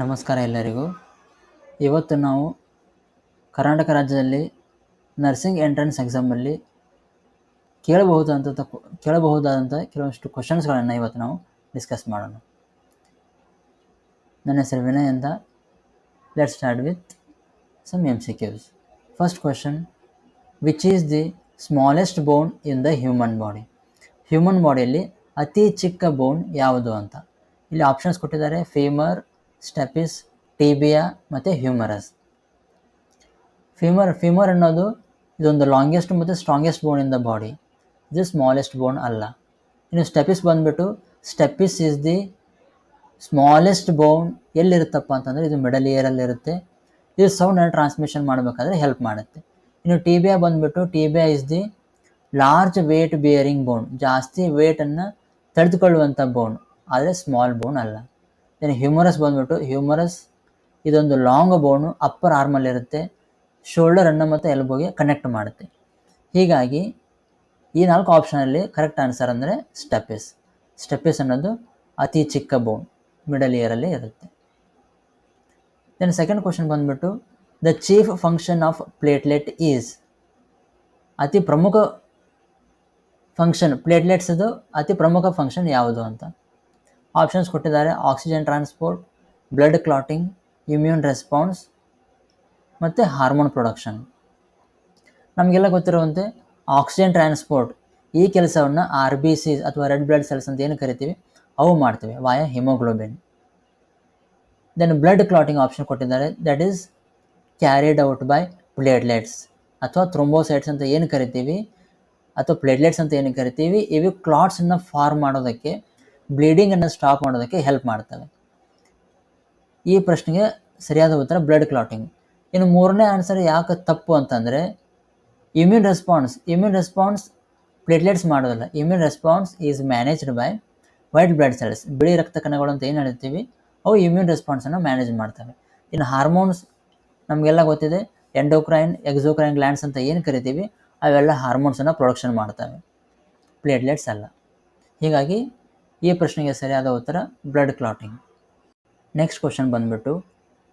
ನಮಸ್ಕಾರ ಎಲ್ಲರಿಗೂ. ಇವತ್ತು ನಾವು ಕರ್ನಾಟಕ ರಾಜ್ಯದಲ್ಲಿ ನರ್ಸಿಂಗ್ ಎಂಟ್ರೆನ್ಸ್ ಎಕ್ಸಾಮಲ್ಲಿ ಕೇಳಬಹುದಾದಂಥ ಕೇಳಬಹುದಾದಂಥ ಕೆಲವಷ್ಟು ಕ್ವಶನ್ಸ್ಗಳನ್ನು ಇವತ್ತು ನಾವು ಡಿಸ್ಕಸ್ ಮಾಡೋಣ. ನನ್ನ ಹೆಸರು ವಿನಯ್ ಅಂತ. Let start with some M C Qs first question which is the smallest bone in the human body human ಬಾಡಿಯಲ್ಲಿ ಅತಿ ಚಿಕ್ಕ ಬೋನ್ ಯಾವುದು ಅಂತ? ಇಲ್ಲಿ ಆಪ್ಷನ್ಸ್ ಕೊಟ್ಟಿದ್ದಾರೆ. ಫೀಮರ್ ಸ್ಟೆಪಿಸ್ ಟಿಬಿಯಾ ಮತ್ತು ಹ್ಯೂಮರಸ್. ಫ್ಯೂಮರ್ ಫ್ಯೂಮರ್ ಅನ್ನೋದು ಇದೊಂದು ಲಾಂಗೆಸ್ಟ್ ಮತ್ತು strongest bone in the body. ಇದು ಸ್ಮಾಲೆಸ್ಟ್ ಬೋನ್ ಅಲ್ಲ. ಇನ್ನು ಸ್ಟೆಪಿಸ್ ಬಂದುಬಿಟ್ಟು stapes is the smallest bone ಎಲ್ಲಿರುತ್ತಪ್ಪ ಅಂತಂದರೆ ಇದು ಮಿಡಲ್ ಇಯರಲ್ಲಿ ಇರುತ್ತೆ. ಇದು ಸೌಂಡನ್ನು ಟ್ರಾನ್ಸ್ಮಿಷನ್ ಮಾಡಬೇಕಾದ್ರೆ ಹೆಲ್ಪ್ ಮಾಡುತ್ತೆ. ಇನ್ನು ಟಿಬಿಯಾ ಬಂದುಬಿಟ್ಟು tibia is the large weight bearing bone ಜಾಸ್ತಿ ವೇಟನ್ನು ತಡೆದುಕೊಳ್ಳುವಂಥ ಬೋನ್ ಆದರೆ ಸ್ಮಾಲ್ ಬೋನ್ ಅಲ್ಲ. ದೆನ್ ಹ್ಯೂಮರಸ್ ಬಂದ್ಬಿಟ್ಟು ಹ್ಯೂಮರಸ್ ಇದೊಂದು ಲಾಂಗ್ ಬೋನು ಅಪ್ಪರ್ ಆರ್ಮಲ್ಲಿರುತ್ತೆ ಶೋಲ್ಡರನ್ನು ಮತ್ತು ಎಲ್ಬೋಗೆ ಕನೆಕ್ಟ್ ಮಾಡುತ್ತೆ. ಹೀಗಾಗಿ ಈ ನಾಲ್ಕು ಆಪ್ಷನಲ್ಲಿ ಕರೆಕ್ಟ್ ಆನ್ಸರ್ ಅಂದರೆ ಸ್ಟೆಪಿಸ್ ಸ್ಟೆಪಿಸ್ ಅನ್ನೋದು ಅತಿ ಚಿಕ್ಕ ಬೋನ್ ಮಿಡಲ್ ಇಯರಲ್ಲಿ ಇರುತ್ತೆ. ದೆನ್ ಸೆಕೆಂಡ್ ಕ್ವಶನ್ ಬಂದ್ಬಿಟ್ಟು the chief function of platelet is ಅತಿ ಪ್ರಮುಖ ಫಂಕ್ಷನ್ ಪ್ಲೇಟ್ಲೆಟ್ಸದು ಅತಿ ಪ್ರಮುಖ ಫಂಕ್ಷನ್ ಯಾವುದು ಅಂತ? ಆಪ್ಷನ್ಸ್ ಕೊಟ್ಟಿದ್ದಾರೆ. Oxygen transport blood clotting immune response ಮತ್ತು ಹಾರ್ಮೋನ್ ಪ್ರೊಡಕ್ಷನ್ ನಮಗೆಲ್ಲ ಗೊತ್ತಿರುವಂತೆ ಆಕ್ಸಿಜನ್ ಟ್ರಾನ್ಸ್ಪೋರ್ಟ್ ಈ ಕೆಲಸವನ್ನು ಆರ್ ಬಿ ಸಿ ಅಥವಾ ರೆಡ್ ಬ್ಲಡ್ ಸೆಲ್ಸ್ ಅಂತ ಏನು ಕರಿತೀವಿ? ಅವು ಮಾಡ್ತವೆ. Via haemoglobin then blood clotting option ಕೊಟ್ಟಿದ್ದಾರೆ. That is carried out by platelets ಅಥವಾ ಥ್ರೊಂಬೋಸೈಟ್ಸ್ ಅಂತ ಏನು ಕರಿತೀವಿ? ಅಥವಾ ಪ್ಲೇಟ್ಲೆಟ್ಸ್ ಅಂತ ಏನು ಕರಿತೀವಿ? ಇವು ಕ್ಲಾಟ್ಸನ್ನು ಫಾರ್ಮ್ ಮಾಡೋದಕ್ಕೆ ಬ್ಲೀಡಿಂಗನ್ನು ಸ್ಟಾಪ್ ಮಾಡೋದಕ್ಕೆ ಹೆಲ್ಪ್ ಮಾಡ್ತವೆ. ಈ ಪ್ರಶ್ನೆಗೆ ಸರಿಯಾದ ಉತ್ತರ ಬ್ಲಡ್ ಕ್ಲಾಟಿಂಗ್ ಇನ್ನು ಮೂರನೇ ಆನ್ಸರ್ ಯಾಕೆ ತಪ್ಪು ಅಂತಂದರೆ immune response immune response platelets ಮಾಡೋದಿಲ್ಲ. Immune response is managed by white blood cells ಬಿಳಿ ರಕ್ತ ಕಣಗಳು ಅಂತ ಏನು ಹೇಳ್ತೀವಿ? ಅವು ಇಮ್ಯೂನ್ ರೆಸ್ಪಾನ್ಸನ್ನು ಮ್ಯಾನೇಜ್ ಮಾಡ್ತವೆ. ಇನ್ನು ಹಾರ್ಮೋನ್ಸ್ ನಮಗೆಲ್ಲ ಗೊತ್ತಿದೆ. ಎಂಡೋಕ್ರೈನ್ ಎಕ್ಸೋಕ್ರೈನ್ ಗ್ಲ್ಯಾಂಡ್ಸ್ ಅಂತ ಏನು ಕರಿತೀವಿ? ಅವೆಲ್ಲ ಹಾರ್ಮೋನ್ಸನ್ನು ಪ್ರೊಡಕ್ಷನ್ ಮಾಡ್ತವೆ. ಪ್ಲೇಟ್ಲೆಟ್ಸ್ ಅಲ್ಲ. ಹೀಗಾಗಿ ಈ ಪ್ರಶ್ನೆಗೆ ಸರಿಯಾದ ಉತ್ತರ ಬ್ಲಡ್ ಕ್ಲಾಟಿಂಗ್ ನೆಕ್ಸ್ಟ್ ಕ್ವಶನ್ ಬಂದ್ಬಿಟ್ಟು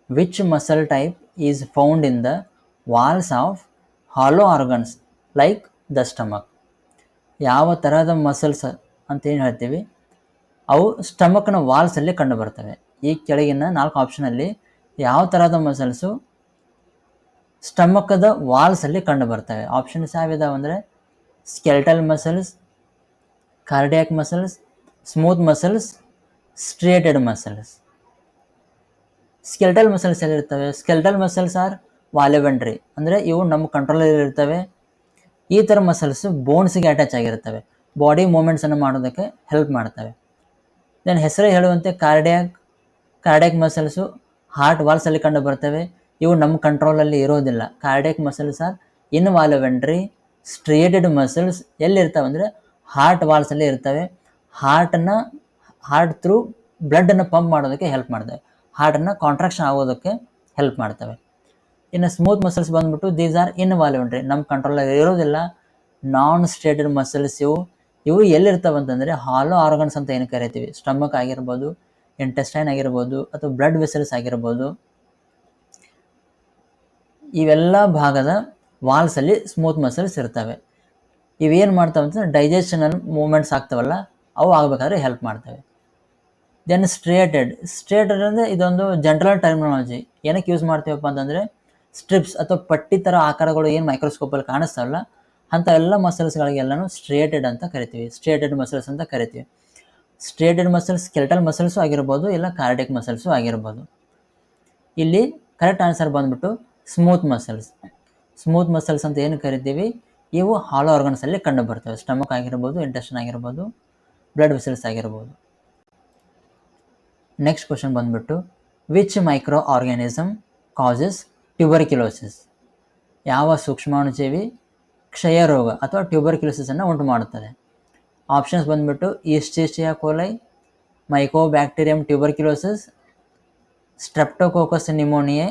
which muscle type is found in the walls of hollow organs like the stomach ಯಾವ ಥರದ ಮಸಲ್ಸ್ ಅಂತ ಏನು ಹೇಳ್ತೀವಿ? ಅವು ಸ್ಟಮಕ್ನ ವಾಲ್ಸಲ್ಲಿ ಕಂಡು ಬರ್ತವೆ. ಈ ಕೆಳಗಿನ ನಾಲ್ಕು ಆಪ್ಷನಲ್ಲಿ ಯಾವ ಥರದ ಮಸಲ್ಸು ಸ್ಟಮಕದ ವಾಲ್ಸಲ್ಲಿ ಕಂಡು ಬರ್ತವೆ. ಆಪ್ಷನ್ಸ್ ಯಾವಿದಾವೆ ಅಂದರೆ skeletal muscles cardiac muscles smooth muscles striated muscles skeletal muscles ಎಲ್ಲಿರ್ತವೆ skeletal muscles are voluntary ಅಂದರೆ ಇವು ನಮ್ಮ ಕಂಟ್ರೋಲಲ್ಲಿ ಇರ್ತವೆ ಈ ಥರ ಮಸಲ್ಸು ಬೋನ್ಸ್ಗೆ ಅಟ್ಯಾಚ್ ಆಗಿರ್ತವೆ ಬಾಡಿ ಮೂಮೆಂಟ್ಸನ್ನು ಮಾಡೋದಕ್ಕೆ ಹೆಲ್ಪ್ ಮಾಡ್ತವೆ. ದೆನ್ ಹೆಸರೇ ಹೇಳುವಂತೆ ಕಾರ್ಡಿಯಾಕ್ ಕಾರ್ಡ್ಯಾಕ್ ಮಸಲ್ಸು ಹಾರ್ಟ್ ವಾಲ್ಸಲ್ಲಿ ಕಂಡು ಬರ್ತವೆ. ಇವು ನಮ್ಮ ಕಂಟ್ರೋಲಲ್ಲಿ ಇರೋದಿಲ್ಲ. Cardiac muscles are involuntary striated muscles ಎಲ್ಲಿರ್ತವೆ ಅಂದರೆ ಹಾರ್ಟ್ ವಾಲ್ಸಲ್ಲಿ ಇರ್ತವೆ. ಹಾರ್ಟನ್ನು, ಹಾರ್ಟ್ ಥ್ರೂ ಬ್ಲಡ್ಡನ್ನು ಪಂಪ್ ಮಾಡೋದಕ್ಕೆ ಹೆಲ್ಪ್ ಮಾಡ್ತವೆ. ಹಾರ್ಟನ್ನು ಕಾಂಟ್ರಾಕ್ಷನ್ ಆಗೋದಕ್ಕೆ ಹೆಲ್ಪ್ ಮಾಡ್ತವೆ. ಇನ್ನು ಸ್ಮೂತ್ ಮಸಲ್ಸ್ ಬಂದ್ಬಿಟ್ಟು ದೀಸ್ ಆರ್ ಇನ್ ವಾಲ್ವೆಂಟ್ರಿ ನಮ್ಮ ಕಂಟ್ರೋಲ್ ಇರೋದಿಲ್ಲ. ನಾನ್ ಸ್ಟೇಟೆಡ್ ಮಸಲ್ಸ್ ಇವು. ಇವು ಎಲ್ಲಿರ್ತವೆ ಅಂತಂದರೆ ಹಾಲೋ ಆರ್ಗನ್ಸ್ ಅಂತ ಏನು ಕರಿತೀವಿ? ಸ್ಟಮಕ್ ಆಗಿರ್ಬೋದು ಇಂಟೆಸ್ಟೈನ್ ಆಗಿರ್ಬೋದು, ಅಥವಾ ಬ್ಲಡ್ ವೆಸಲ್ಸ್ ಆಗಿರ್ಬೋದು. ಇವೆಲ್ಲ ಭಾಗದ ವಾಲ್ಸಲ್ಲಿ ಸ್ಮೂತ್ ಮಸಲ್ಸ್ ಇರ್ತವೆ. ಇವೇನು ಮಾಡ್ತಾವೆ ಅಂತಂದ್ರೆ ಡೈಜೆಷನಲ್ ಮೂಮೆಂಟ್ಸ್ ಆಗ್ತವಲ್ಲ ಅವು ಆಗಬೇಕಾದ್ರೆ ಹೆಲ್ಪ್ ಮಾಡ್ತವೆ. ದೆನ್ ಸ್ಟ್ರೇಟೆಡ್ ಸ್ಟ್ರೇಟೆಡ್ ಅಂದರೆ ಇದೊಂದು ಜನರಲ್ ಟರ್ಮಿನಾಲಜಿ ಏನಕ್ಕೆ ಯೂಸ್ ಮಾಡ್ತೀವಪ್ಪ ಅಂತಂದರೆ ಸ್ಟ್ರಿಪ್ಸ್ ಅಥವಾ ಪಟ್ಟಿ ಥರ ಆಕಾರಗಳು ಏನು ಮೈಕ್ರೋಸ್ಕೋಪಲ್ಲಿ ಕಾಣಿಸ್ತಾವಲ್ಲ ಅಂಥ ಎಲ್ಲ ಮಸಲ್ಸ್ಗಳಿಗೆಲ್ಲನೂ ಸ್ಟ್ರೇಟೆಡ್ ಅಂತ ಕರಿತೀವಿ. ಸ್ಟ್ರೇಟೆಡ್ ಮಸಲ್ಸ್ ಅಂತ ಕರಿತೀವಿ. ಸ್ಟ್ರೇಟೆಡ್ ಮಸಲ್ಸ್ ಕೆಲ್ಟಲ್ ಮಸಲ್ಸು ಆಗಿರ್ಬೋದು, ಇಲ್ಲ ಕಾರ್ಡಿಕ್ ಮಸಲ್ಸು ಆಗಿರ್ಬೋದು. ಇಲ್ಲಿ ಕರೆಕ್ಟ್ ಆನ್ಸರ್ ಬಂದ್ಬಿಟ್ಟು ಸ್ಮೂತ್ ಮಸಲ್ಸ್ ಸ್ಮೂತ್ ಮಸಲ್ಸ್ ಅಂತ ಏನು ಕರಿತೀವಿ? ಇವು ಹಾಲೋ ಆರ್ಗನ್ಸಲ್ಲಿ ಕಂಡು ಬರ್ತವೆ. ಸ್ಟಮಕ್ ಆಗಿರ್ಬೋದು ಇಂಟೆಸ್ಟನ್ ಆಗಿರ್ಬೋದು. ಬ್ಲಡ್ ವೆಸಲ್ಸ್ ಆಗಿರ್ಬೋದು. ನೆಕ್ಸ್ಟ್ ಕ್ವಶನ್ ಬಂದ್ಬಿಟ್ಟು which microorganism causes tuberculosis ಯಾವ ಸೂಕ್ಷ್ಮಾಣುಜೀವಿ ಕ್ಷಯ ರೋಗ ಅಥವಾ ಟ್ಯೂಬರ್ಕ್ಯುಲೋಸಿಸನ್ನು ಉಂಟು ಮಾಡುತ್ತದೆ? ಆಪ್ಷನ್ಸ್ ಬಂದುಬಿಟ್ಟು ಈಸ್ಟೇಸ್ಟಿಯಾ coli Mycobacterium tuberculosis Streptococcus pneumoniae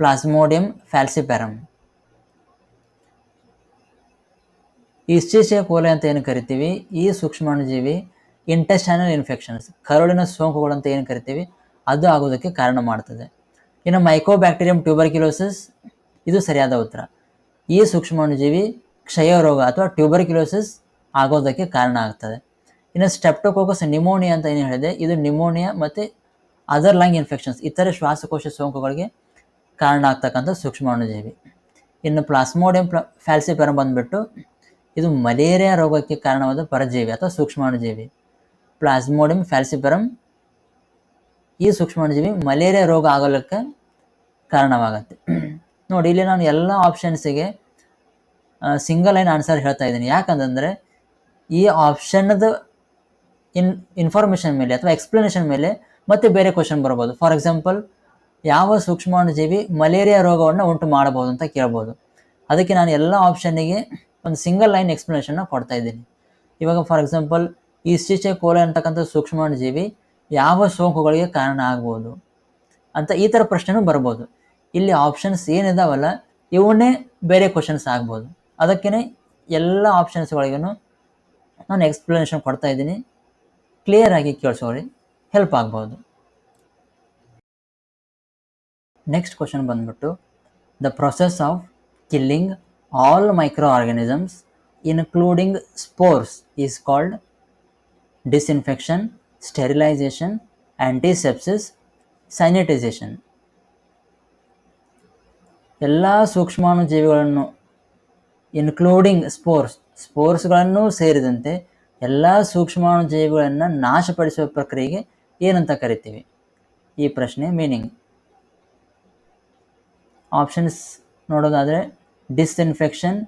Plasmodium falciparum Escherichia coli ಅಂತ ಏನು ಕರಿತೀವಿ? ಈ ಸೂಕ್ಷ್ಮಾಣುಜೀವಿ ಇಂಟೆಸ್ಟೈನಲ್ ಇನ್ಫೆಕ್ಷನ್ಸ್ ಕರುಳಿನ ಸೋಂಕುಗಳು ಅಂತ ಏನು ಕರಿತೀವಿ? ಅದು ಆಗೋದಕ್ಕೆ ಕಾರಣ ಮಾಡ್ತದೆ. ಇನ್ನು ಮೈಕೋಬ್ಯಾಕ್ಟೀರಿಯಂ ಟ್ಯೂಬರ್ಕ್ಯುಲೋಸಿಸ್ ಇದು ಸರಿಯಾದ ಉತ್ತರ. ಈ ಸೂಕ್ಷ್ಮಾಣುಜೀವಿ ಕ್ಷಯ ರೋಗ ಅಥವಾ ಟ್ಯೂಬರ್ಕ್ಯುಲೋಸಿಸ್ ಆಗೋದಕ್ಕೆ ಕಾರಣ ಆಗ್ತದೆ. ಇನ್ನು ಸ್ಟೆಪ್ಟೋಕೋಕಸ್ ನಿಮೋನಿಯಾ ಅಂತ ಏನು ಹೇಳಿದೆ? ಇದು ನಿಮೋನಿಯಾ ಮತ್ತು ಅದರ್ ಲಂಗ್ ಇನ್ಫೆಕ್ಷನ್ಸ್ ಇತರೆ ಶ್ವಾಸಕೋಶ ಸೋಂಕುಗಳಿಗೆ ಕಾರಣ ಆಗ್ತಕ್ಕಂಥ ಸೂಕ್ಷ್ಮಾಣುಜೀವಿ. ಇನ್ನು ಪ್ಲಾಸ್ಮೋಡಿಯಂ ಪ್ಲ ಬಂದ್ಬಿಟ್ಟು ಇದು ಮಲೇರಿಯಾ ರೋಗಕ್ಕೆ ಕಾರಣವಾದ ಪರಜೀವಿ ಅಥವಾ ಸೂಕ್ಷ್ಮಾಣುಜೀವಿ. ಪ್ಲಾಸ್ಮೋಡಿಯಂ ಫ್ಯಾಲ್ಸಿಪರಮ್ ಈ ಸೂಕ್ಷ್ಮಾಣುಜೀವಿ ಮಲೇರಿಯಾ ರೋಗ ಆಗಲಿಕ್ಕೆ ಕಾರಣವಾಗತ್ತೆ. ನೋಡಿ, ಇಲ್ಲಿ ನಾನು ಎಲ್ಲ ಆಪ್ಷನ್ಸಿಗೆ ಸಿಂಗಲ್ ಲೈನ್ ಆನ್ಸರ್ ಹೇಳ್ತಾ ಇದ್ದೀನಿ. ಯಾಕಂತಂದರೆ, ಈ ಆಪ್ಷನ್ದ ಇನ್ ಇನ್ಫಾರ್ಮೇಷನ್ ಮೇಲೆ ಅಥವಾ ಎಕ್ಸ್ಪ್ಲನೇಷನ್ ಮೇಲೆ ಮತ್ತೆ ಬೇರೆ ಕ್ವಶನ್ ಬರ್ಬೋದು. ಫಾರ್ ಎಕ್ಸಾಂಪಲ್ ಯಾವ ಸೂಕ್ಷ್ಮಾಣುಜೀವಿ ಮಲೇರಿಯಾ ರೋಗವನ್ನು ಉಂಟು ಮಾಡಬಹುದು ಅಂತ ಕೇಳ್ಬೋದು. ಅದಕ್ಕೆ ನಾನು ಎಲ್ಲ ಆಪ್ಷನ್ನಿಗೆ ಒಂದು ಸಿಂಗಲ್ ಲೈನ್ ಎಕ್ಸ್ಪ್ಲನೇಷನ್ನ ಕೊಡ್ತಾ ಇದ್ದೀನಿ. ಇವಾಗ ಫಾರ್ ಎಕ್ಸಾಂಪಲ್ ಈ ಸ್ಟಿಚೆ ಕೋಲೆ ಅಂತಕ್ಕಂಥ ಸೂಕ್ಷ್ಮಾಣುಜೀವಿ ಯಾವ ಸೋಂಕುಗಳಿಗೆ ಕಾರಣ ಆಗ್ಬೋದು ಅಂತ ಈ ಥರ ಪ್ರಶ್ನೆನೂ ಬರ್ಬೋದು. ಇಲ್ಲಿ ಆಪ್ಷನ್ಸ್ ಏನಿದಾವಲ್ಲ, ಇವನ್ನೇ ಬೇರೆ ಕ್ವಶನ್ಸ್ ಆಗ್ಬೋದು. ಅದಕ್ಕೇ ಎಲ್ಲ ಆಪ್ಷನ್ಸ್ಗಳಿಗೂ ನಾನು ಎಕ್ಸ್ಪ್ಲನೇಷನ್ ಕೊಡ್ತಾ ಇದ್ದೀನಿ. ಕ್ಲಿಯರ್ ಆಗಿ ಕೇಳಿಸೋರಿ ಹೆಲ್ಪ್ ಆಗ್ಬೋದು. ನೆಕ್ಸ್ಟ್ ಕ್ವಶನ್ ಬಂದ್ಬಿಟ್ಟು the process of killing all micro including including is called disinfection sterilisation antisepsis sanitisation ಎಲ್ಲ ಸೂಕ್ಷ್ಮಾಣುಜೀವಿಗಳನ್ನು ಇನ್ಕ್ಲೂಡಿಂಗ್ ಸ್ಪೋರ್ಸ್ ಸ್ಪೋರ್ಸ್ಗಳನ್ನು ಸೇರಿದಂತೆ ಎಲ್ಲ ಸೂಕ್ಷ್ಮಾಣುಜೀವಿಗಳನ್ನು ನಾಶಪಡಿಸುವ ಪ್ರಕ್ರಿಯೆಗೆ ಏನಂತ ಕರಿತೀವಿ? ಈ ಪ್ರಶ್ನೆ ಮೀನಿಂಗ್ ಆಪ್ಷನ್ಸ್ ನೋಡೋದಾದರೆ disinfection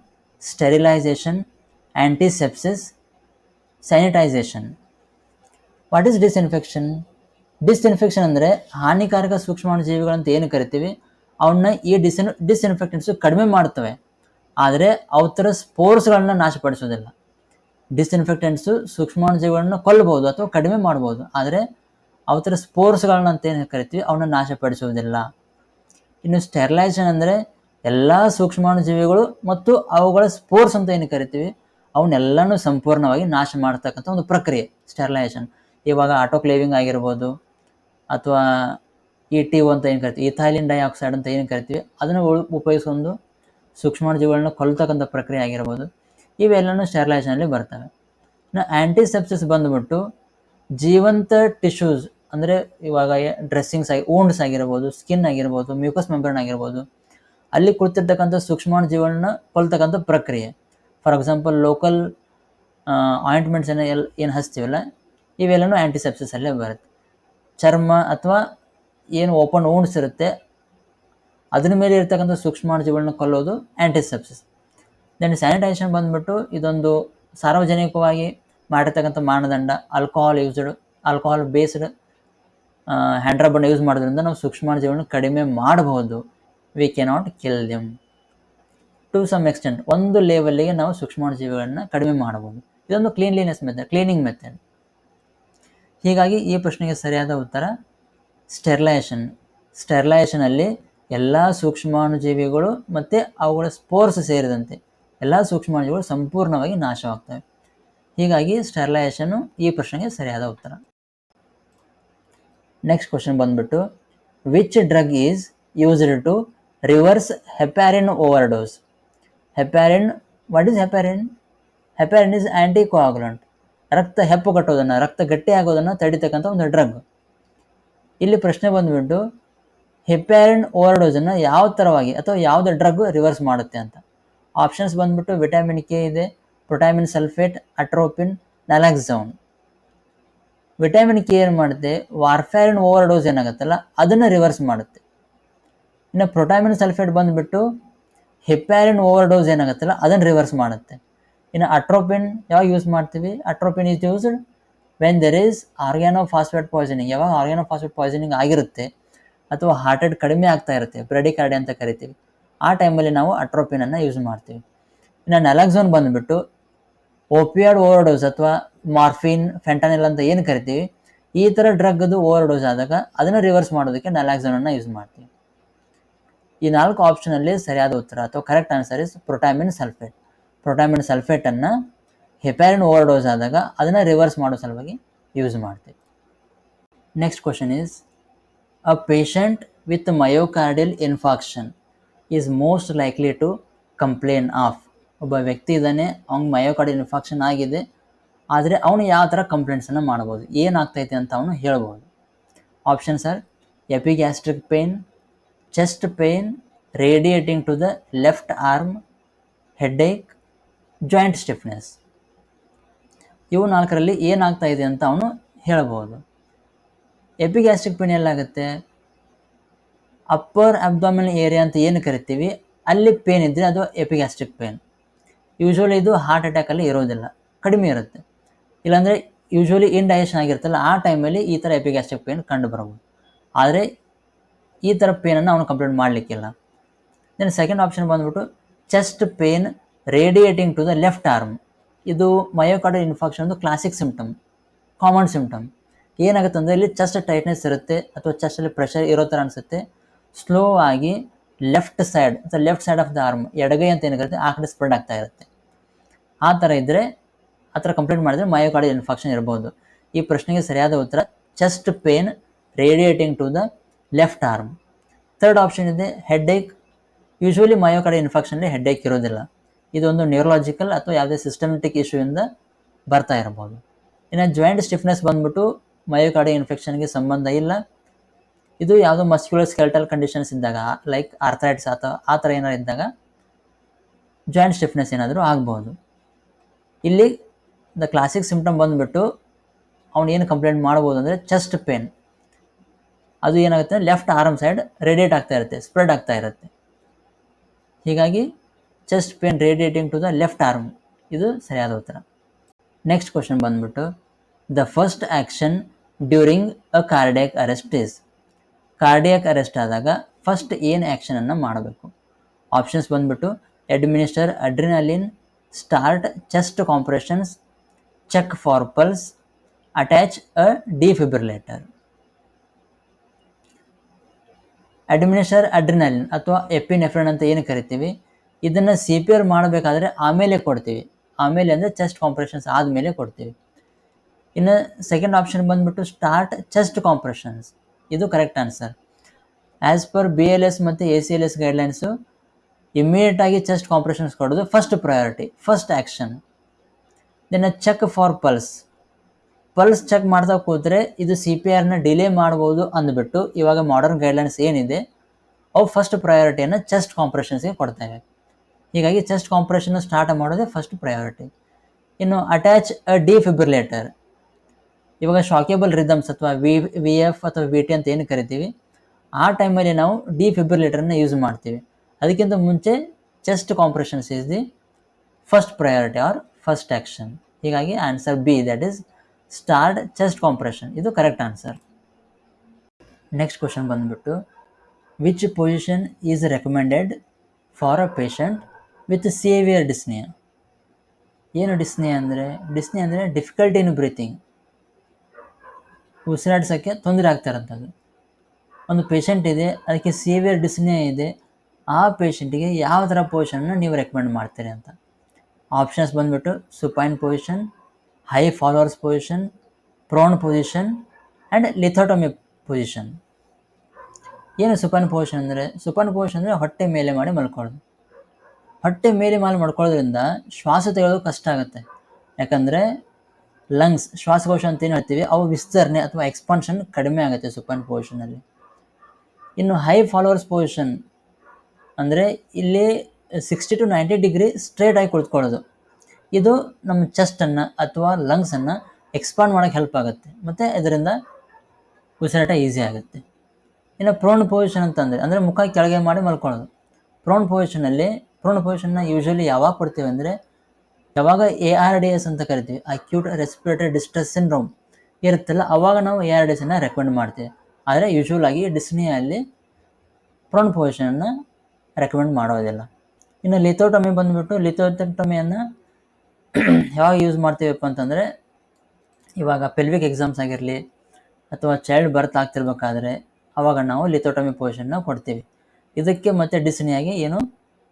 sterilisation antisepsis sanitisation what is disinfection disinfection ಅಂದರೆ ಹಾನಿಕಾರಕ ಸೂಕ್ಷ್ಮಾಣುಜೀವಿಗಳಂತ ಏನು ಕರಿತೀವಿ? ಅವನ್ನ ಈ ಡಿಸ್ಇನ್ ಡಿಸ್ಇನ್ಫೆಕ್ಟೆಂಟ್ಸು ಕಡಿಮೆ ಮಾಡ್ತವೆ. ಆದರೆ ಅವತರ ಸ್ಪೋರ್ಸ್ಗಳನ್ನ ನಾಶಪಡಿಸೋದಿಲ್ಲ. ಡಿಸ್ಇನ್ಫೆಕ್ಟೆಂಟ್ಸು ಸೂಕ್ಷ್ಮಾಣುಜೀವಿಗಳನ್ನ ಕೊಲ್ಲಬಹುದು ಅಥವಾ ಕಡಿಮೆ ಮಾಡ್ಬೋದು ಆದರೆ ಅವತರ ಸ್ಪೋರ್ಸ್ಗಳನ್ನ ಅಂತ ಏನು ಕರಿತೀವಿ? ಅವನ್ನ ನಾಶಪಡಿಸುವುದಿಲ್ಲ ಇನ್ನು ಸ್ಟೆರಿಲೈಸೇಷನ್ ಅಂದರೆ ಎಲ್ಲ ಸೂಕ್ಷ್ಮಾಣುಜೀವಿಗಳು ಮತ್ತು ಅವುಗಳ ಸ್ಪೋರ್ಸ್ ಅಂತ ಏನು ಕರಿತೀವಿ, ಅವನ್ನೆಲ್ಲನೂ ಸಂಪೂರ್ಣವಾಗಿ ನಾಶ ಮಾಡ್ತಕ್ಕಂಥ ಒಂದು ಪ್ರಕ್ರಿಯೆ ಸ್ಟೆರಿಲೈಸೇಷನ್ ಇವಾಗ ಆಟೋಕ್ಲೇವಿಂಗ್ ಆಗಿರ್ಬೋದು, ಅಥವಾ ಇ ಟಿ ಒ ಅಂತ ಏನು ಕರಿತೀವಿ ಇಥೈಲಿನ್ ಡೈಆಕ್ಸೈಡ್ ಅಂತ ಏನು ಕರಿತೀವಿ, ಅದನ್ನು ಉಳ್- ಸೂಕ್ಷ್ಮಾಣು ಜೀವಿಗಳನ್ನ ಕೊಲ್ತಕ್ಕಂಥ ಪ್ರಕ್ರಿಯೆ ಆಗಿರ್ಬೋದು. ಇವೆಲ್ಲನೂ ಸ್ಟೆರಿಲೈಸೇಷನಲ್ಲಿ ಬರ್ತವೆ. ಇನ್ನು ಆ್ಯಂಟಿಸೆಪ್ಸಿಸ್ ಬಂದುಬಿಟ್ಟು ಜೀವಂತ ಟಿಶ್ಯೂಸ್ ಅಂದರೆ ಇವಾಗ ಡ್ರೆಸ್ಸಿಂಗ್ಸ್ ಆಗಿ ಊಂಡ್ಸ್ ಆಗಿರ್ಬೋದು ಸ್ಕಿನ್ ಆಗಿರ್ಬೋದು ಮ್ಯೂಕಸ್ ಮೆಂಬ್ರೇನ್ ಆಗಿರ್ಬೋದು ಅಲ್ಲಿ ಕುಳಿತಿರ್ತಕ್ಕಂಥ ಸೂಕ್ಷ್ಮಾಣುಜೀವಿಗಳನ್ನ ಕೊಲ್ತಕ್ಕಂಥ ಪ್ರಕ್ರಿಯೆ. ಫಾರ್ ಎಕ್ಸಾಂಪಲ್ ಲೋಕಲ್ ಆಯಿಂಟ್ಮೆಂಟ್ಸ್ ಏನು ಎಲ್, ಏನು ಹಚ್ತೀವಲ್ಲ, ಇವೆಲ್ಲನೂ ಆ್ಯಂಟಿಸೆಪ್ಸಿಸಲ್ಲೇ ಬರುತ್ತೆ. ಚರ್ಮ ಅಥವಾ ಏನು ಓಪನ್ ಓನ್ಸ್ ಇರುತ್ತೆ, ಅದ್ರ ಮೇಲೆ ಇರ್ತಕ್ಕಂಥ ಸೂಕ್ಷ್ಮಾಣುಜೀವಿಗಳನ್ನ ಕೊಲ್ಲೋದು ಆ್ಯಂಟಿಸೆಪ್ಸಿಸ್ ದೆನ್ ಸ್ಯಾನಿಟೈಸೇಷನ್ ಬಂದ್ಬಿಟ್ಟು ಇದೊಂದು ಸಾರ್ವಜನಿಕವಾಗಿ ಮಾಡಿರ್ತಕ್ಕಂಥ ಮಾನದಂಡ alcohol used alcohol based hand ರಬ್ಬನ್ನು use ಮಾಡೋದ್ರಿಂದ ನಾವು ಸೂಕ್ಷ್ಮಾಣುಜೀವಿಗಳನ್ನ ಕಡಿಮೆ ಮಾಡಬಹುದು. We cannot kill them to some extent ಒಂದು ಲೆವೆಲ್ಲಿಗೆ ನಾವು ಸೂಕ್ಷ್ಮಾಣುಜೀವಿಗಳನ್ನು ಕಡಿಮೆ ಮಾಡಬಹುದು. ಇದೊಂದು ಕ್ಲೀನ್ಲಿನೆಸ್ ಮೆಥಡ್ ಕ್ಲೀನಿಂಗ್ ಮೆಥಡ್ ಹೀಗಾಗಿ ಈ ಪ್ರಶ್ನೆಗೆ ಸರಿಯಾದ ಉತ್ತರ ಸ್ಟೆರ್ಲೈಸೇಷನ್ ಸ್ಟೆರ್ಲೈಸೇಷನಲ್ಲಿ ಎಲ್ಲ ಸೂಕ್ಷ್ಮಾಣುಜೀವಿಗಳು ಮತ್ತು ಅವುಗಳ ಸ್ಪೋರ್ಸ್ ಸೇರಿದಂತೆ ಎಲ್ಲ ಸೂಕ್ಷ್ಮಾಣುಜೀವಿಗಳು ಸಂಪೂರ್ಣವಾಗಿ ನಾಶವಾಗ್ತವೆ. ಹೀಗಾಗಿ ಸ್ಟೆರ್ಲೈಸೇಷನ್ನು ಈ ಪ್ರಶ್ನೆಗೆ ಸರಿಯಾದ ಉತ್ತರ. ನೆಕ್ಸ್ಟ್ ಕ್ವಶನ್ ಬಂದ್ಬಿಟ್ಟು which drug is used to reverse heparin overdose heparin what is heparin heparin is anticoagulant ರಕ್ತ ಹೆಪ್ಪು ಕಟ್ಟೋದನ್ನು, ರಕ್ತ ಗಟ್ಟಿ ಆಗೋದನ್ನು ತಡಿತಕ್ಕಂಥ ಒಂದು ಡ್ರಗ್ ಇಲ್ಲಿ ಪ್ರಶ್ನೆ ಬಂದುಬಿಟ್ಟು ಹೆಪ್ಯಾರಿನ್ ಓವರ್ಡೋಸನ್ನು ಯಾವ ಥರವಾಗಿ ಅಥವಾ ಯಾವುದೇ ಡ್ರಗ್ ರಿವರ್ಸ್ ಮಾಡುತ್ತೆ ಅಂತ. ಆಪ್ಷನ್ಸ್ ಬಂದ್ಬಿಟ್ಟು ವಿಟಮಿನ್ ಕೆ ಇದೆ protamine sulphate atropine naloxone vitamin K ಏನು ಮಾಡುತ್ತೆ? ವಾರ್ಫ್ಯಾರಿನ್ ಓವರ್ಡೋಸ್ ಏನಾಗುತ್ತಲ್ಲ, ಅದನ್ನು ರಿವರ್ಸ್ ಮಾಡುತ್ತೆ. ಇನ್ನು ಪ್ರೊಟಾಮಿನ್ ಸಲ್ಫೇಟ್ ಬಂದುಬಿಟ್ಟು ಹೆಪ್ಯಾರಿನ್ ಓವರ್ ಡೋಸ್ ಏನಾಗುತ್ತಲ್ಲ, ಅದನ್ನು ರಿವರ್ಸ್ ಮಾಡುತ್ತೆ. ಇನ್ನು ಅಟ್ರೋಪಿನ್ ಯಾವಾಗ ಯೂಸ್ ಮಾಡ್ತೀವಿ? Atropine is used when there is organophosphate poisoning ಯಾವಾಗ ಆರ್ಗ್ಯಾನೋ ಫಾಸ್ಫೇಟ್ ಪಾಯ್ಸನಿಂಗ್ ಆಗಿರುತ್ತೆ ಅಥವಾ ಹಾರ್ಟ್ ರೇಟ್ ಕಡಿಮೆ ಆಗ್ತಾ ಇರುತ್ತೆ ಬ್ರೆಡಿಕಾರ್ಡಿ ಅಂತ ಕರಿತೀವಿ, ಆ ಟೈಮಲ್ಲಿ ನಾವು ಅಟ್ರೋಪಿನನ್ನು ಯೂಸ್ ಮಾಡ್ತೀವಿ. ಇನ್ನು ನಲಾಕ್ಸೋನ್ ಬಂದುಬಿಟ್ಟು ಓಪಿಯಾಡ್ ಓವರ್ ಡೋಸ್ ಅಥವಾ ಮಾರ್ಫಿನ್ ಫೆಂಟಾನಿಲ್ ಅಂತ ಏನು ಕರಿತೀವಿ, ಈ ಥರ ಡ್ರಗ್ದು ಓವರ್ ಡೋಸ್ ಆದಾಗ ಅದನ್ನು ರಿವರ್ಸ್ ಮಾಡೋದಕ್ಕೆ ನಲಾಕ್ಸೋನನ್ನು ಯೂಸ್ ಮಾಡ್ತೀವಿ. ಈ ನಾಲ್ಕು ಆಪ್ಷನಲ್ಲಿ ಸರಿಯಾದ ಉತ್ತರ ಅಥವಾ correct answer is protamine sulphate protamine ಸಲ್ಫೇಟನ್ನು overdose ಆದಾಗ ಅದನ್ನು ರಿವರ್ಸ್ ಮಾಡೋ ಸಲುವಾಗಿ ಯೂಸ್ ಮಾಡ್ತೀವಿ. Next question is a patient with myocardial infarction is most likely to complain of ಒಬ್ಬ ವ್ಯಕ್ತಿ ಇದ್ದಾನೆ, ಅವ್ನಿಗೆ ಮಯೋಕಾರ್ಡಿಯಲ್ ಇನ್ಫಾಕ್ಷನ್ ಆಗಿದೆ, ಆದರೆ ಅವನು ಯಾವ ಥರ ಕಂಪ್ಲೇಂಟ್ಸನ್ನು ಮಾಡ್ಬೋದು, ಏನಾಗ್ತೈತೆ ಅಂತ ಅವನು ಹೇಳ್ಬೋದು. Options are epigastric pain chest pain radiating to the left arm headache, joint stiffness ಇವು ನಾಲ್ಕರಲ್ಲಿ ಏನಾಗ್ತಾ ಇದೆ ಅಂತ ಅವನು ಹೇಳ್ಬೋದು. ಎಪಿಗ್ಯಾಸ್ಟಿಕ್ ಪೇನ್ ಎಲ್ಲಾಗುತ್ತೆ? ಅಪ್ಪರ್ ಅಬ್ಡಾಮಿನಲ್ ಏರಿಯಾ ಅಂತ ಏನು ಕರಿತೀವಿ? ಅಲ್ಲಿ ಪೇನ್ ಇದ್ದರೆ ಅದು ಎಪಿಗ್ಯಾಸ್ಟಿಕ್ ಪೇನ್ ಯೂಶ್ವಲಿ ಇದು ಹಾರ್ಟ್ ಅಟ್ಯಾಕಲ್ಲಿ ಇರೋದಿಲ್ಲ. ಕಡಿಮೆ ಇರುತ್ತೆ. ಇಲ್ಲಾಂದರೆ ಯೂಶ್ವಲಿ ಇಂಡೈಜೆಷನ್ ಆಗಿರ್ತಲ್ಲ ಆ ಟೈಮಲ್ಲಿ ಈ ಥರ ಎಪಿಗ್ಯಾಸ್ಟಿಕ್ ಪೇನ್ ಕಂಡು ಬರ್ಬೋದು ಆದರೆ ಈ ಥರ ಪೇನನ್ನು ಅವನು ಕಂಪ್ಲೇಂಟ್ ಮಾಡಲಿಕ್ಕಿಲ್ಲ. ದೆನ್ ಸೆಕೆಂಡ್ ಆಪ್ಷನ್ ಬಂದ್ಬಿಟ್ಟು chest pain radiating to the left arm ಇದು ಮಯೋಕಾರ್ಡಲ್ ಇನ್ಫಾಕ್ಷನ್ ಒಂದು ಕ್ಲಾಸಿಕ್ ಸಿಂಪ್ಟಮ್ ಕಾಮನ್ ಸಿಂಪ್ಟಮ್ ಏನಾಗುತ್ತೆ ಅಂದರೆ ಇಲ್ಲಿ ಚೆಸ್ಟ್ ಟೈಟ್ನೆಸ್ ಇರುತ್ತೆ ಅಥವಾ ಚೆಸ್ಟಲ್ಲಿ ಪ್ರೆಷರ್ ಇರೋ ಥರ ಅನಿಸುತ್ತೆ. ಸ್ಲೋ ಆಗಿ ಲೆಫ್ಟ್ ಸೈಡ್ ಅಥವಾ left side of the arm ಎಡಗೈ ಅಂತ ಏನಾಗುತ್ತೆ, ಆ ಕಡೆ ಸ್ಪ್ರೆಡ್ ಆಗ್ತಾ ಇರುತ್ತೆ. ಆ ಥರ ಇದ್ದರೆ ಆ ಥರ ಕಂಪ್ಲೇಂಟ್ ಮಾಡಿದರೆ ಮಯೋಕಾರ್ಡ್ ಇನ್ಫಾಕ್ಷನ್ ಇರ್ಬೋದು. ಈ ಪ್ರಶ್ನೆಗೆ ಸರಿಯಾದ ಉತ್ತರ chest pain radiating to the left arm third option ಇದೆ headache usually myocardial headache ಇರೋದಿಲ್ಲ. ಇದೊಂದು ನ್ಯೂರಲಾಜಿಕಲ್ ಅಥವಾ ಯಾವುದೇ ಸಿಸ್ಟಮೆಟಿಕ್ ಇಶ್ಯೂಯಿಂದ ಬರ್ತಾ ಇರ್ಬೋದು. ಇನ್ನು ಜಾಯಿಂಟ್ ಸ್ಟಿಫ್ನೆಸ್ ಬಂದ್ಬಿಟ್ಟು ಮಯೋಕಾಡೆ ಇನ್ಫೆಕ್ಷನ್ಗೆ ಸಂಬಂಧ ಇಲ್ಲ. ಇದು ಯಾವುದೋ ಮಸ್ಕ್ಯುಲರ್ ಸ್ಕೆಲ್ಟಲ್ ಕಂಡೀಷನ್ಸ್ ಇದ್ದಾಗ ಲೈಕ್ ಆರ್ಥರೈಟ್ಸ್ ಅಥವಾ ಆ ಥರ ಏನಾರು ಇದ್ದಾಗ ಜಾಯಿಂಟ್ ಸ್ಟಿಫ್ನೆಸ್ ಏನಾದರೂ ಆಗ್ಬೋದು. ಇಲ್ಲಿ ದ ಕ್ಲಾಸಿಕ್ ಸಿಂಪ್ಟಮ್ ಬಂದುಬಿಟ್ಟು ಅವ್ನು ಏನು ಕಂಪ್ಲೇಂಟ್ ಮಾಡ್ಬೋದು ಅಂದರೆ ಚೆಸ್ಟ್ ಪೇನ್ ಅದು ಏನಾಗುತ್ತೆ ಲೆಫ್ಟ್ ಆರ್ಮ್ ಸೈಡ್ ರೇಡಿಯೇಟ್ ಆಗ್ತಾ ಇರುತ್ತೆ ಸ್ಪ್ರೆಡ್ ಆಗ್ತಾ ಇರುತ್ತೆ. ಹೀಗಾಗಿ chest pain radiating to the left arm ಇದು ಸರಿಯಾದ ಉತ್ತರ. ನೆಕ್ಸ್ಟ್ ಕ್ವಶನ್ ಬಂದ್ಬಿಟ್ಟು the first action during a cardiac arrest is cardiac arrest ಆದಾಗ ಫಸ್ಟ್ ಏನು ಆ್ಯಕ್ಷನನ್ನು ಮಾಡಬೇಕು? ಆಪ್ಷನ್ಸ್ ಬಂದ್ಬಿಟ್ಟು administer adrenaline start chest compressions check for pulse attach a defibrillator administer adrenaline ಅಥವಾ ಎಪಿನೆಫ್ರಿನ್ ಅಂತ ಏನು ಕರಿತೀವಿ? ಇದನ್ನು ಸಿ ಪಿ ಆರ್ ಮಾಡಬೇಕಾದ್ರೆ ಆಮೇಲೆ ಕೊಡ್ತೀವಿ. ಆಮೇಲೆ ಅಂದರೆ ಚೆಸ್ಟ್ ಕಾಂಪ್ರೆಷನ್ಸ್ ಆದಮೇಲೆ ಕೊಡ್ತೀವಿ. ಇನ್ನು ಸೆಕೆಂಡ್ ಆಪ್ಷನ್ ಬಂದ್ಬಿಟ್ಟು ಸ್ಟಾರ್ಟ್ ಚೆಸ್ಟ್ ಕಾಂಪ್ರೆಷನ್ಸ್ ಇದು correct answer as per B L S ಮತ್ತು A C L S guidelines ಇಮ್ಮಿಡಿಯೇಟಾಗಿ chest compressions ಕೊಡೋದು first priority first action then check for pulse pulse check ಮಾಡ್ತಾ ಕೂತ್ರೆ ಇದು ಸಿ ಪಿ ಆರ್ನ delay ಮಾಡ್ಬೋದು ಅಂದ್ಬಿಟ್ಟು ಇವಾಗ ಮಾಡರ್ನ್ ಗೈಡ್ಲೈನ್ಸ್ ಏನಿದೆ, ಅವು ಫಸ್ಟ್ ಪ್ರಯಾರಿಟಿಯನ್ನು ಚೆಸ್ಟ್ ಕಾಂಪ್ರೆಷನ್ಸ್ಗೆ ಕೊಡ್ತೇವೆ. ಹೀಗಾಗಿ ಚೆಸ್ಟ್ ಕಾಂಪ್ರೆಷನ್ ಸ್ಟಾರ್ಟ್ ಮಾಡೋದೇ ಫಸ್ಟ್ ಪ್ರಯಾರಿಟಿ ಇನ್ನು ಅಟ್ಯಾಚ್ ಅ ಡಿಫಿಬ್ರಿಲೇಟರ್ ಇವಾಗ ಶಾಕೇಬಲ್ ರಿದಮ್ಸ್ ಅಥವಾ ವಿ ವಿ ಎಫ್ ಅಥವಾ ವಿ ಟಿ ಅಂತ ಏನು ಕರಿತೀವಿ, ಆ ಟೈಮಲ್ಲಿ ನಾವು ಡಿಫಿಬ್ರಿಲೇಟರ್ನ ಯೂಸ್ ಮಾಡ್ತೀವಿ. ಅದಕ್ಕಿಂತ ಮುಂಚೆ chest compressions is the first priority or first action ಹೀಗಾಗಿ answer B that is start chest compression ಇದು ಕರೆಕ್ಟ್ ಆನ್ಸರ್ ನೆಕ್ಸ್ಟ್ ಕ್ವಶನ್ ಬಂದ್ಬಿಟ್ಟು which position is recommended for a patient with severe dyspnoea ಏನು dyspnoea ಅಂದರೆ? Disney ಅಂದರೆ difficulty ಇನ್ breathing ಉಸಿರಾಡ್ಸೋಕ್ಕೆ ತೊಂದರೆ ಆಗ್ತಾರಂಥದ್ದು ಒಂದು patient ಇದೆ, ಅದಕ್ಕೆ ಸೇವಿಯರ್ ಡಿಸ್ನಿಯ ಇದೆ, ಆ ಪೇಷಂಟಿಗೆ ಯಾವ ಥರ ಪೊಸಿಷನ್ನ ನೀವು ರೆಕಮೆಂಡ್ ಮಾಡ್ತೀರಿ ಅಂತ. ಆಪ್ಷನ್ಸ್ ಬಂದ್ಬಿಟ್ಟು supine position high Fowler's position prone position and lithotomy position ಏನು ಸುಪನ್ ಪೊಸಿಷನ್ ಅಂದರೆ? ಸುಪನ್ ಪೊಸಿಷನ್ ಅಂದರೆ ಹೊಟ್ಟೆ ಮೇಲೆ ಮಾಡಿ ಮಲ್ಕೊಳ್ಳೋದು. ಹೊಟ್ಟೆ ಮೇಲೆ ಮಾಡಿ ಮಾಡ್ಕೊಳ್ಳೋದ್ರಿಂದ ಶ್ವಾಸ ತೆಗೆಯೋದು ಕಷ್ಟ ಆಗುತ್ತೆ. ಯಾಕಂದರೆ ಲಂಗ್ಸ್ ಶ್ವಾಸಕೋಶ ಅಂತ ಏನು ಹೇಳ್ತೀವಿ, ಅವು ವಿಸ್ತರಣೆ ಅಥವಾ ಎಕ್ಸ್ಪಾನ್ಷನ್ ಕಡಿಮೆ ಆಗುತ್ತೆ ಸುಪನ್ ಪೊಸಿಷನಲ್ಲಿ ಇನ್ನು ಹೈ ಫಾಲೋವರ್ಸ್ ಪೊಸಿಷನ್ ಅಂದರೆ ಇಲ್ಲಿ sixty to ninety degree straight ಆಗಿ ಕುಳಿತುಕೊಳ್ಳೋದು. ಇದು ನಮ್ಮ ಚೆಸ್ಟನ್ನು ಅಥವಾ ಲಂಗ್ಸನ್ನು ಎಕ್ಸ್ಪಾಂಡ್ ಮಾಡೋಕ್ಕೆ ಹೆಲ್ಪ್ ಆಗುತ್ತೆ. ಮತ್ತು ಇದರಿಂದ ಉಸಿರಾಟ ಈಸಿ ಆಗುತ್ತೆ. ಇನ್ನು ಪ್ರೋನ್ ಪೊಸಿಷನ್ ಅಂತಂದರೆ ಅಂದರೆ ಮುಖ ಕೆಳಗೆ ಮಾಡಿ ಮಲ್ಕೊಳ್ಳೋದು. ಪ್ರೋನ್ ಪೊಸಿಷನಲ್ಲಿ ಪ್ರೋನ್ ಪೊಸಿಷನ್ನ ಯೂಶ್ವಲಿ ಯಾವಾಗ ಕೊಡ್ತೀವಿ ಅಂದರೆ, ಯಾವಾಗ ಎ ಆರ್ ಡಿ ಎಸ್ ಅಂತ ಕರಿತೀವಿ ಅಕ್ಯೂಟ್ ರೆಸ್ಪಿರೇಟರಿ ಡಿಸ್ಟ್ರೆಸ್ ಸಿಂಡ್ರೋಮ್ ಇರುತ್ತಲ್ಲ, ಅವಾಗ ನಾವು ಎ ಆರ್ ಡಿ ಎಸನ್ನು ರೆಕಮೆಂಡ್ ಮಾಡ್ತೀವಿ. ಆದರೆ ಯೂಶ್ವಲಾಗಿ ಡಿಸ್ನಿಯಲ್ಲಿ ಪ್ರೋನ್ ಪೊಸಿಷನನ್ನು ರೆಕಮೆಂಡ್ ಮಾಡೋದಿಲ್ಲ. ಇನ್ನು ಲಿಥೋಟಮಿ ಬಂದುಬಿಟ್ಟು ಲಿಥೋಟಮಿಯನ್ನು ಯಾವಾಗ ಯೂಸ್ ಮಾಡ್ತೀವಪ್ಪ ಅಂತಂದರೆ, ಇವಾಗ ಪೆಲ್ವಿಕ್ ಎಕ್ಸಾಮ್ಸ್ ಆಗಿರಲಿ ಅಥವಾ ಚೈಲ್ಡ್ ಬರ್ತ್ ಆಗ್ತಿರ್ಬೇಕಾದ್ರೆ ಆವಾಗ ನಾವು ಲಿಥೋಟಮಿ ಪೊಸಿಷನ್ನ ಕೊಡ್ತೀವಿ. ಇದಕ್ಕೆ ಮತ್ತೆ ಡಿಸ್ನಿಯಾಗಿ ಏನು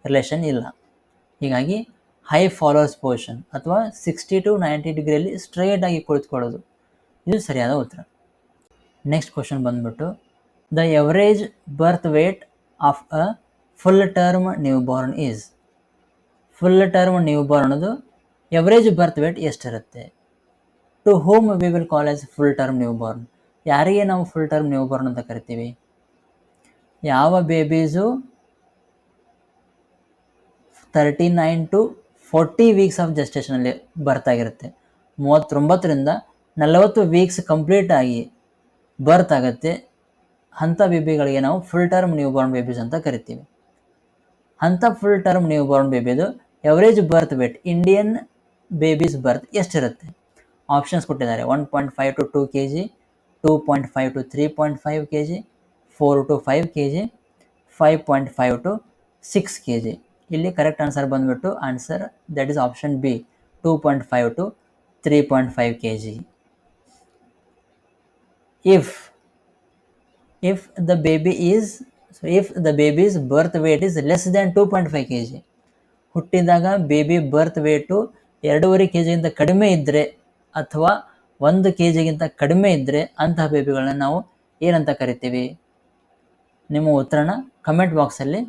ರಿಲೇಷನ್ ಇಲ್ಲ. ಹೀಗಾಗಿ ಹೈ ಫಾಲೋವರ್ಸ್ ಪೊಸಿಷನ್ ಅಥವಾ ಸಿಕ್ಸ್ಟಿ ಟು ನೈಂಟಿ ಡಿಗ್ರಿಯಲ್ಲಿ ಸ್ಟ್ರೈಟಾಗಿ ಕುಳಿತುಕೊಳ್ಳೋದು. ಇದು ಸರಿಯಾದ ಉತ್ತರ. ನೆಕ್ಸ್ಟ್ ಕ್ವಶನ್ ಬಂದ್ಬಿಟ್ಟು average birth weight of a full term newborn is full term ನ್ಯೂಬಾರ್ನದು average birth weight ಎಷ್ಟಿರುತ್ತೆ? To whom we will college full term newborn ಯಾರಿಗೆ ನಾವು ಫುಲ್ ಟರ್ಮ್ ನ್ಯೂ ಬಾರ್ನ್ ಅಂತ ಕರಿತೀವಿ? ಯಾವ babies thirty nine to forty weeks of ಜಸ್ಟೇಷನಲ್ಲಿ ಬರ್ತಾಗಿರುತ್ತೆ ಮೂವತ್ತೊಂಬತ್ತರಿಂದ ನಲವತ್ತು weeks complete ಆಗಿ ಬರ್ತ್ ಆಗುತ್ತೆ. ಅಂಥ ಬೇಬಿಗಳಿಗೆ ನಾವು full term newborn babies ಅಂತ ಕರಿತೀವಿ. ಅಂಥ full term newborn ಬೇಬಿದು average birth weight Indian babies birth ಎಷ್ಟಿರುತ್ತೆ? ಆಪ್ಷನ್ಸ್ ಕೊಟ್ಟಿದ್ದಾರೆ. One point five to two K G two point five to three point five K G four to five K G five point five to six K G ಇಲ್ಲಿ correct answer ಬಂದುಬಿಟ್ಟು answer that is option B two point five to three point five K G if if the baby is so if the babies birth weight is less than two point five K G ಹುಟ್ಟಿದಾಗ baby birth weight ಎರಡೂವರೆ K ಜಿಗಿಂತ ಕಡಿಮೆ ಇದ್ದರೆ ಅಥವಾ ಒಂದು K ಜಿಗಿಂತ ಕಡಿಮೆ ಇದ್ದರೆ ಅಂತಹ ಬೇಬಿಗಳನ್ನ ನಾವು ಏನಂತ ಕರಿತೀವಿ? ನಿಮ್ಮ ಉತ್ತರನ ಕಮೆಂಟ್ ಬಾಕ್ಸಲ್ಲಿ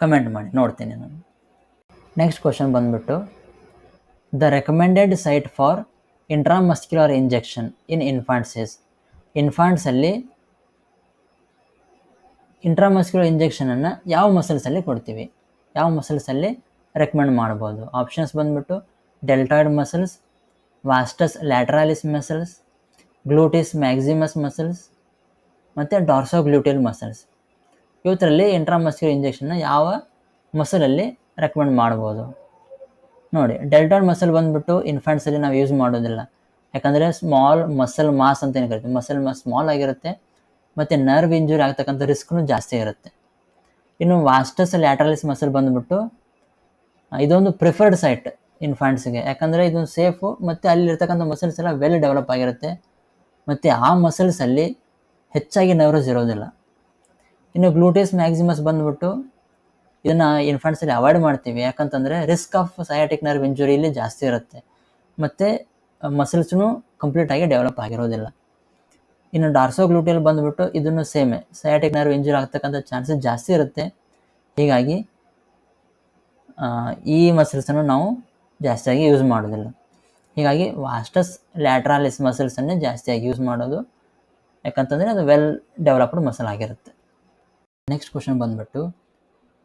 ಕಮೆಂಟ್ ಮಾಡಿ. ನೋಡ್ತೀನಿ ನಾನು. ನೆಕ್ಸ್ಟ್ ಕ್ವಶನ್ ಬಂದ್ಬಿಟ್ಟು the recommended site for intramuscular injection in infants ಇನ್ಫಾಂಟ್ಸಲ್ಲಿ intramuscular ಇಂಜೆಕ್ಷನನ್ನು ಯಾವ ಮಸಲ್ಸಲ್ಲಿ ಕೊಡ್ತೀವಿ? ಯಾವ ಮಸಲ್ಸಲ್ಲಿ ರೆಕಮೆಂಡ್ ಮಾಡ್ಬೋದು? ಆಪ್ಷನ್ಸ್ ಬಂದ್ಬಿಟ್ಟು deltoid muscles vastus lateralis muscles gluteus maximus muscles ಮತ್ತು ಡಾರ್ಸೋಗ್ಲ್ಯೂಟಿಲ್ ಮಸಲ್ಸ್ ಇವತ್ತರಲ್ಲಿ ಇಂಟ್ರಾಮಸ್ಕ್ಯುಲರ್ ಇಂಜೆಕ್ಷನ್ನ ಯಾವ ಮಸಲಲ್ಲಿ ರೆಕಮೆಂಡ್ ಮಾಡ್ಬೋದು. ನೋಡಿ ಡೆಲ್ಟಾಯ್ಡ್ ಮಸಲ್ ಬಂದ್ಬಿಟ್ಟು ಇನ್ಫ್ಯಾಂಟ್ಸಲ್ಲಿ ನಾವು ಯೂಸ್ ಮಾಡೋದಿಲ್ಲ. ಯಾಕಂದರೆ ಸ್ಮಾಲ್ ಮಸಲ್ ಮಾಸ್ ಅಂತ ಏನು ಕರಿತೀವಿ. ಮಸಲ್ ಮಾಸ್ ಸ್ಮಾಲ್ ಆಗಿರುತ್ತೆ, ಮತ್ತು ನರ್ವ್ ಇಂಜುರಿ ಆಗ್ತಕ್ಕಂಥ ರಿಸ್ಕ್ನು ಜಾಸ್ತಿ ಇರುತ್ತೆ. ಇನ್ನು ವಾಸ್ಟಸ್ ಲ್ಯಾಟ್ರಲಿಸ್ ಮಸಲ್ ಬಂದ್ಬಿಟ್ಟು, ಇದೊಂದು ಪ್ರಿಫರ್ಡ್ ಸೈಟ್ ಇನ್ಫ್ಯಾಂಟ್ಸ್ಗೆ ಯಾಕಂದರೆ ಇದೊಂದು ಸೇಫು ಮತ್ತು ಅಲ್ಲಿರ್ತಕ್ಕಂಥ ಮಸಲ್ಸ್ ಎಲ್ಲ ವೆಲ್ ಡೆವಲಪ್ ಆಗಿರುತ್ತೆ. ಮತ್ತು ಆ ಮಸಲ್ಸಲ್ಲಿ ಹೆಚ್ಚಾಗಿ ನರ್ವಸ್ ಇರೋದಿಲ್ಲ. ಇನ್ನು ಗ್ಲೂಟೇಸ್ ಮ್ಯಾಕ್ಸಿಮಸ್ ಬಂದುಬಿಟ್ಟು ಇದನ್ನು ಇನ್ಫ್ಯಾಂಟ್ಸಲ್ಲಿ ಅವಾಯ್ಡ್ ಮಾಡ್ತೀವಿ. ಯಾಕಂತಂದರೆ risk of sciatic nerve injury ಇಲ್ಲಿ ಜಾಸ್ತಿ ಇರುತ್ತೆ. ಮತ್ತು ಮಸಲ್ಸ್ನು ಕಂಪ್ಲೀಟಾಗಿ ಡೆವಲಪ್ ಆಗಿರೋದಿಲ್ಲ. ಇನ್ನು ಡಾರ್ಸೋ ಡಾರ್ಸೋಗ್ಲೂಟಿಯಲ್ ಬಂದುಬಿಟ್ಟು ಇದನ್ನು ಸೇಮೆ ಸಯಾಟಿಕ್ ನರ್ವ್ ಇಂಜುರಿ ಆಗ್ತಕ್ಕಂಥ ಚಾನ್ಸಸ್ ಜಾಸ್ತಿ ಇರುತ್ತೆ. ಹೀಗಾಗಿ ಈ ಮಸಲ್ಸನ್ನು ನಾವು ಜಾಸ್ತಿಯಾಗಿ ಯೂಸ್ ಮಾಡೋದಿಲ್ಲ. ಹೀಗಾಗಿ ವಾಸ್ಟಸ್ ಲ್ಯಾಟ್ರಾಲಿಸ್ ಮಸಲ್ಸನ್ನೇ ಜಾಸ್ತಿಯಾಗಿ ಯೂಸ್ ಮಾಡೋದು, ಯಾಕಂತಂದರೆ ಅದು ವೆಲ್ ಡೆವಲಪ್ಡ್ ಮಸಲ್ ಆಗಿರುತ್ತೆ. ನೆಕ್ಸ್ಟ್ ಕ್ವಶನ್ ಬಂದ್ಬಿಟ್ಟು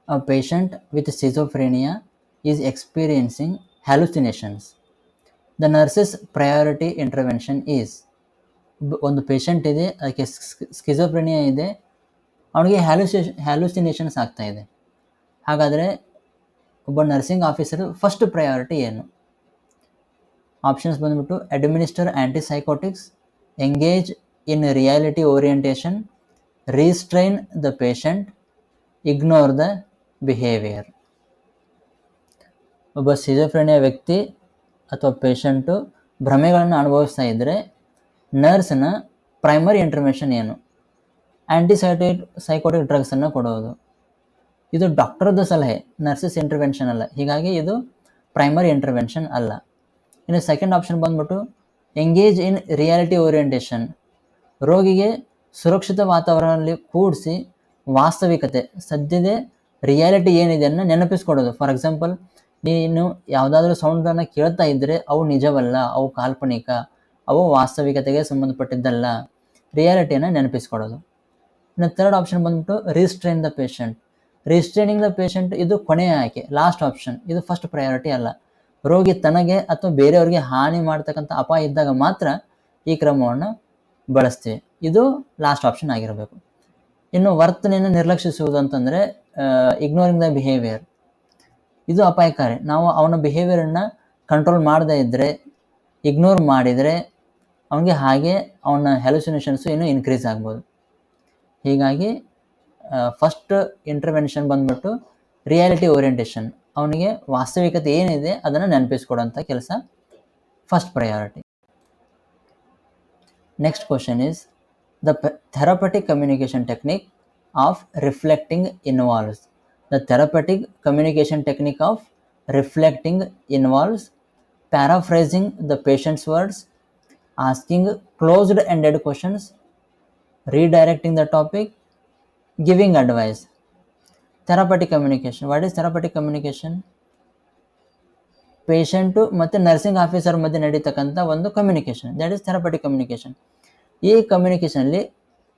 a patient with schizophrenia is experiencing hallucinations the nurse's priority intervention is ಒಂದು ಪೇಷಂಟ್ ಇದೆ, ಅದಕ್ಕೆ ಸ್ಕಿಝೋಫ್ರೇನಿಯಾ ಇದೆ, ಅವನಿಗೆ ಹ್ಯಾಲುಸೇಷನ್ ಹ್ಯಾಲುಸಿನೇಷನ್ಸ್ ಆಗ್ತಾ ಇದೆ. ಹಾಗಾದರೆ ಒಬ್ಬ ನರ್ಸಿಂಗ್ ಆಫೀಸರ್ ಫಸ್ಟ್ ಪ್ರಯಾರಿಟಿ ಏನು? ಆಪ್ಷನ್ಸ್ ಬಂದ್ಬಿಟ್ಟು administer antipsychotics engage in reality orientation restrain the patient ignore the behaviour ಒಬ್ಬ ಸಿಜೋಫ್ರೆನಿಯಾ ವ್ಯಕ್ತಿ ಅಥವಾ ಪೇಷಂಟು ಭ್ರಮೆಗಳನ್ನು ಅನುಭವಿಸ್ತಾ ಇದ್ದರೆ ನರ್ಸ್ನ ಪ್ರೈಮರಿ ಇಂಟರ್ಮೇಷನ್ ಏನು? ಆ್ಯಂಟಿಸೈಟಿಕ್ ಸೈಕೋಟಿಕ್ ಡ್ರಗ್ಸನ್ನು ಕೊಡೋದು. ಇದು ಡಾಕ್ಟರ್ದು ಸಲಹೆ ನರ್ಸಸ್ ಇಂಟರ್ವೆನ್ಷನ್ ಅಲ್ಲ. ಹೀಗಾಗಿ ಇದು ಪ್ರೈಮರಿ ಇಂಟರ್ವೆನ್ಷನ್ ಅಲ್ಲ. ಇನ್ನು ಸೆಕೆಂಡ್ ಆಪ್ಷನ್ ಬಂದ್ಬಿಟ್ಟು ಎಂಗೇಜ್ ಇನ್ ರಿಯಾಲಿಟಿ ಓರಿಯೆಂಟೇಷನ್ ರೋಗಿಗೆ ಸುರಕ್ಷಿತ ವಾತಾವರಣದಲ್ಲಿ ಕೂಡಿಸಿ ವಾಸ್ತವಿಕತೆ, ಸದ್ಯದ ರಿಯಾಲಿಟಿ ಏನಿದೆ ಅನ್ನು ನೆನಪಿಸ್ಕೊಡೋದು. ಫಾರ್ ಎಕ್ಸಾಂಪಲ್ ನೀನು ಯಾವುದಾದ್ರೂ ಸೌಂಡನ್ನು ಕೇಳ್ತಾ ಇದ್ದರೆ ಅವು ನಿಜವಲ್ಲ, ಅವು ಕಾಲ್ಪನಿಕ, ಅವು ವಾಸ್ತವಿಕತೆಗೆ ಸಂಬಂಧಪಟ್ಟಿದ್ದಲ್ಲ. ರಿಯಾಲಿಟಿಯನ್ನು ನೆನಪಿಸ್ಕೊಡೋದು. ಇನ್ನು ಥರ್ಡ್ ಆಪ್ಷನ್ ಬಂದ್ಬಿಟ್ಟು restrain the patient restraining the patient ಇದು ಕೊನೆಯ ಆಯ್ಕೆ ಲಾಸ್ಟ್ ಆಪ್ಷನ್ ಇದು ಫಸ್ಟ್ ಪ್ರಯಾರಿಟಿ ಅಲ್ಲ. ರೋಗಿ ತನಗೆ ಅಥವಾ ಬೇರೆಯವರಿಗೆ ಹಾನಿ ಮಾಡ್ತಕ್ಕಂಥ ಅಪಾಯ ಇದ್ದಾಗ ಮಾತ್ರ ಈ ಕ್ರಮವನ್ನು ಬಳಸ್ತೀವಿ. ಇದು ಲಾಸ್ಟ್ ಆಪ್ಷನ್ ಆಗಿರಬೇಕು. ಇನ್ನು ವರ್ತನೆಯನ್ನು ನಿರ್ಲಕ್ಷಿಸುವುದು ಅಂತಂದರೆ ಇಗ್ನೋರಿಂಗ್ ದ ಬಿಹೇವಿಯರ್ ಇದು ಅಪಾಯಕಾರಿ. ನಾವು ಅವನ ಬಿಹೇವಿಯರನ್ನು ಕಂಟ್ರೋಲ್ ಮಾಡದೇ ಇದ್ದರೆ ಇಗ್ನೋರ್ ಮಾಡಿದರೆ, ಅವನಿಗೆ ಹಾಗೆ ಅವನ ಹ್ಯಾಲುಸಿನೇಷನ್ಸು ಇನ್ನೂ ಇನ್ಕ್ರೀಸ್ ಆಗ್ಬೋದು. ಹೀಗಾಗಿ ಫಸ್ಟ್ ಇಂಟರ್ವೆನ್ಷನ್ ಬಂದ್ಬಿಟ್ಟು ರಿಯಾಲಿಟಿ ಓರಿಯೆಂಟೇಷನ್ ಅವನಿಗೆ ವಾಸ್ತವಿಕತೆ ಏನಿದೆ ಅದನ್ನು ನೆನಪಿಸ್ಕೊಡೋಂಥ ಕೆಲಸ first priority next question is the therapeutic communication technique of reflecting involves the therapeutic communication technique of reflecting involves paraphrasing the patients words asking closed ended questions redirecting the topic, giving advice therapeutic communication what is therapeutic communication patient ಮತ್ತು nursing officer ಮಧ್ಯೆ ನಡೀತಕ್ಕಂಥ ಒಂದು communication that is therapeutic communication ಈ ಕಮ್ಯುನಿಕೇಷನಲ್ಲಿ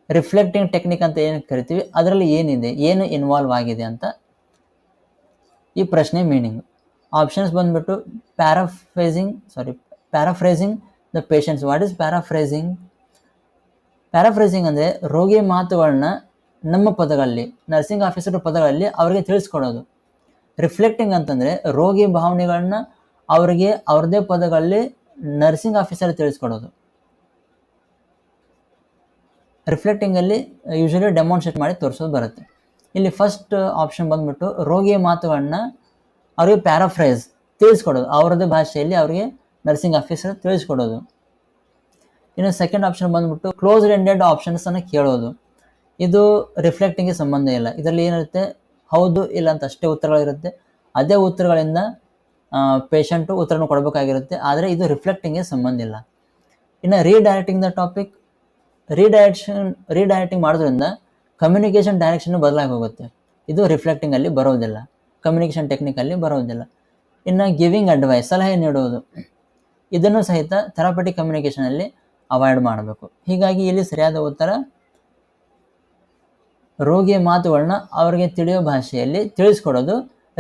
reflecting technique ಅಂತ ಏನು ಕರಿತೀವಿ? ಅದರಲ್ಲಿ ಏನಿದೆ? ಏನು ಇನ್ವಾಲ್ವ್ ಆಗಿದೆ ಅಂತ ಈ ಪ್ರಶ್ನೆ ಮೀನಿಂಗ್ ಆಪ್ಷನ್ಸ್ ಬಂದ್ಬಿಟ್ಟು paraphrasing sorry paraphrasing the patients what is paraphrasing paraphrasing ಅಂದರೆ ರೋಗಿ ಮಾತುಗಳನ್ನ ನಮ್ಮ ಪದಗಳಲ್ಲಿ ನರ್ಸಿಂಗ್ ಆಫೀಸರ್ ಪದಗಳಲ್ಲಿ ಅವರಿಗೆ ತಿಳಿಸ್ಕೊಡೋದು. ರಿಫ್ಲೆಕ್ಟಿಂಗ್ ಅಂತಂದರೆ ರೋಗಿ ಭಾವನೆಗಳನ್ನ ಅವರಿಗೆ ಅವ್ರದ್ದೇ ಪದಗಳಲ್ಲಿ ನರ್ಸಿಂಗ್ ಆಫೀಸರ್ ತಿಳಿಸ್ಕೊಡೋದು. ರಿಫ್ಲೆಕ್ಟಿಂಗಲ್ಲಿ ಯೂಶಲಿ ಡೆಮಾನ್ಸ್ಟ್ರೇಟ್ ಮಾಡಿ ತೋರಿಸೋದು ಬರುತ್ತೆ. ಇಲ್ಲಿ ಫಸ್ಟ್ ಆಪ್ಷನ್ ಬಂದ್ಬಿಟ್ಟು ರೋಗಿಯ ಮಾತುಗಳನ್ನ ಅವ್ರಿಗೆ ಪ್ಯಾರಾಫ್ರೈಸ್ ತಿಳಿಸ್ಕೊಡೋದು. ಅವರದೇ ಭಾಷೆಯಲ್ಲಿ ಅವರಿಗೆ ನರ್ಸಿಂಗ್ ಆಫೀಸರ್ ತಿಳಿಸ್ಕೊಡೋದು. ಇನ್ನು ಸೆಕೆಂಡ್ ಆಪ್ಷನ್ ಬಂದ್ಬಿಟ್ಟು ಕ್ಲೋಸ್ ಎಂಡೆಡ್ ಆಪ್ಷನ್ಸನ್ನು ಕೇಳೋದು. ಇದು ರಿಫ್ಲೆಕ್ಟಿಂಗ್ಗೆ ಸಂಬಂಧ ಇಲ್ಲ. ಇದರಲ್ಲಿ ಏನಿರುತ್ತೆ? ಹೌದು, ಇಲ್ಲ ಅಂತ ಅಷ್ಟೇ ಉತ್ತರಗಳಿರುತ್ತೆ. ಅದೇ ಉತ್ತರಗಳಿಂದ ಪೇಷಂಟು ಉತ್ತರನ ಕೊಡಬೇಕಾಗಿರುತ್ತೆ. ಆದರೆ ಇದು ರಿಫ್ಲೆಕ್ಟಿಂಗ್ಗೆ ಸಂಬಂಧ ಇಲ್ಲ. ಇನ್ನು redirecting the topic redirection redirecting ಮಾಡೋದ್ರಿಂದ ಕಮ್ಯುನಿಕೇಷನ್ ಡೈರೆಕ್ಷನ್ ಬದಲಾಗಿ ಹೋಗುತ್ತೆ. ಇದು ರಿಫ್ಲೆಕ್ಟಿಂಗಲ್ಲಿ ಬರೋದಿಲ್ಲ. ಕಮ್ಯುನಿಕೇಷನ್ ಟೆಕ್ನಿಕಲ್ಲಿ ಬರೋದಿಲ್ಲ. ಇನ್ನು ಗಿವಿಂಗ್ ಅಡ್ವೈಸ್ ಸಲಹೆ ನೀಡುವುದು, ಇದನ್ನು ಸಹಿತ ಥೆರಪಟಿಕ್ ಕಮ್ಯುನಿಕೇಷನಲ್ಲಿ ಅವಾಯ್ಡ್ ಮಾಡಬೇಕು. ಹೀಗಾಗಿ ಇಲ್ಲಿ ಸರಿಯಾದ ಉತ್ತರ ರೋಗಿಯ ಮಾತುಗಳನ್ನ ಅವರಿಗೆ ತಿಳಿಯೋ ಭಾಷೆಯಲ್ಲಿ ತಿಳಿಸ್ಕೊಡೋದು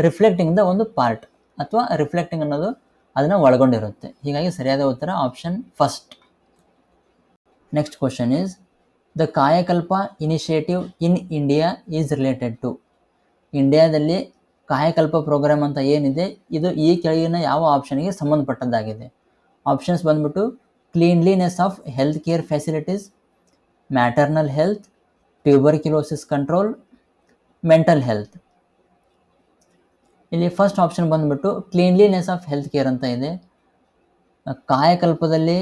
ರಿಫ್ಲೆಕ್ಟಿಂಗ್ದ ಒಂದು ಪಾರ್ಟ್ ಅಥವಾ ರಿಫ್ಲೆಕ್ಟಿಂಗ್ ಅನ್ನೋದು ಅದನ್ನು ಒಳಗೊಂಡಿರುತ್ತೆ. ಹೀಗಾಗಿ ಸರಿಯಾದ ಉತ್ತರ option first next question is the Kayakalp initiative in India is related to ಇಂಡಿಯಾದಲ್ಲಿ ಕಾಯಕಲ್ಪ ಪ್ರೋಗ್ರಾಮ್ ಅಂತ ಏನಿದೆ, ಇದು ಈ ಕೆಳಗಿನ ಯಾವ ಆಪ್ಷನ್ಗೆ ಸಂಬಂಧಪಟ್ಟದ್ದಾಗಿದೆ? ಆಪ್ಷನ್ಸ್ ಬಂದ್ಬಿಟ್ಟು cleanliness of health care facilities maternal health tuberculosis control mental health ಇಲ್ಲಿ ಫಸ್ಟ್ ಆಪ್ಷನ್ ಬಂದ್ಬಿಟ್ಟು ಕ್ಲೀನ್ಲಿನೆಸ್ ಆಫ್ ಹೆಲ್ತ್ ಕೇರ್ ಅಂತ ಇದೆ. ಕಾಯಕಲ್ಪದಲ್ಲಿ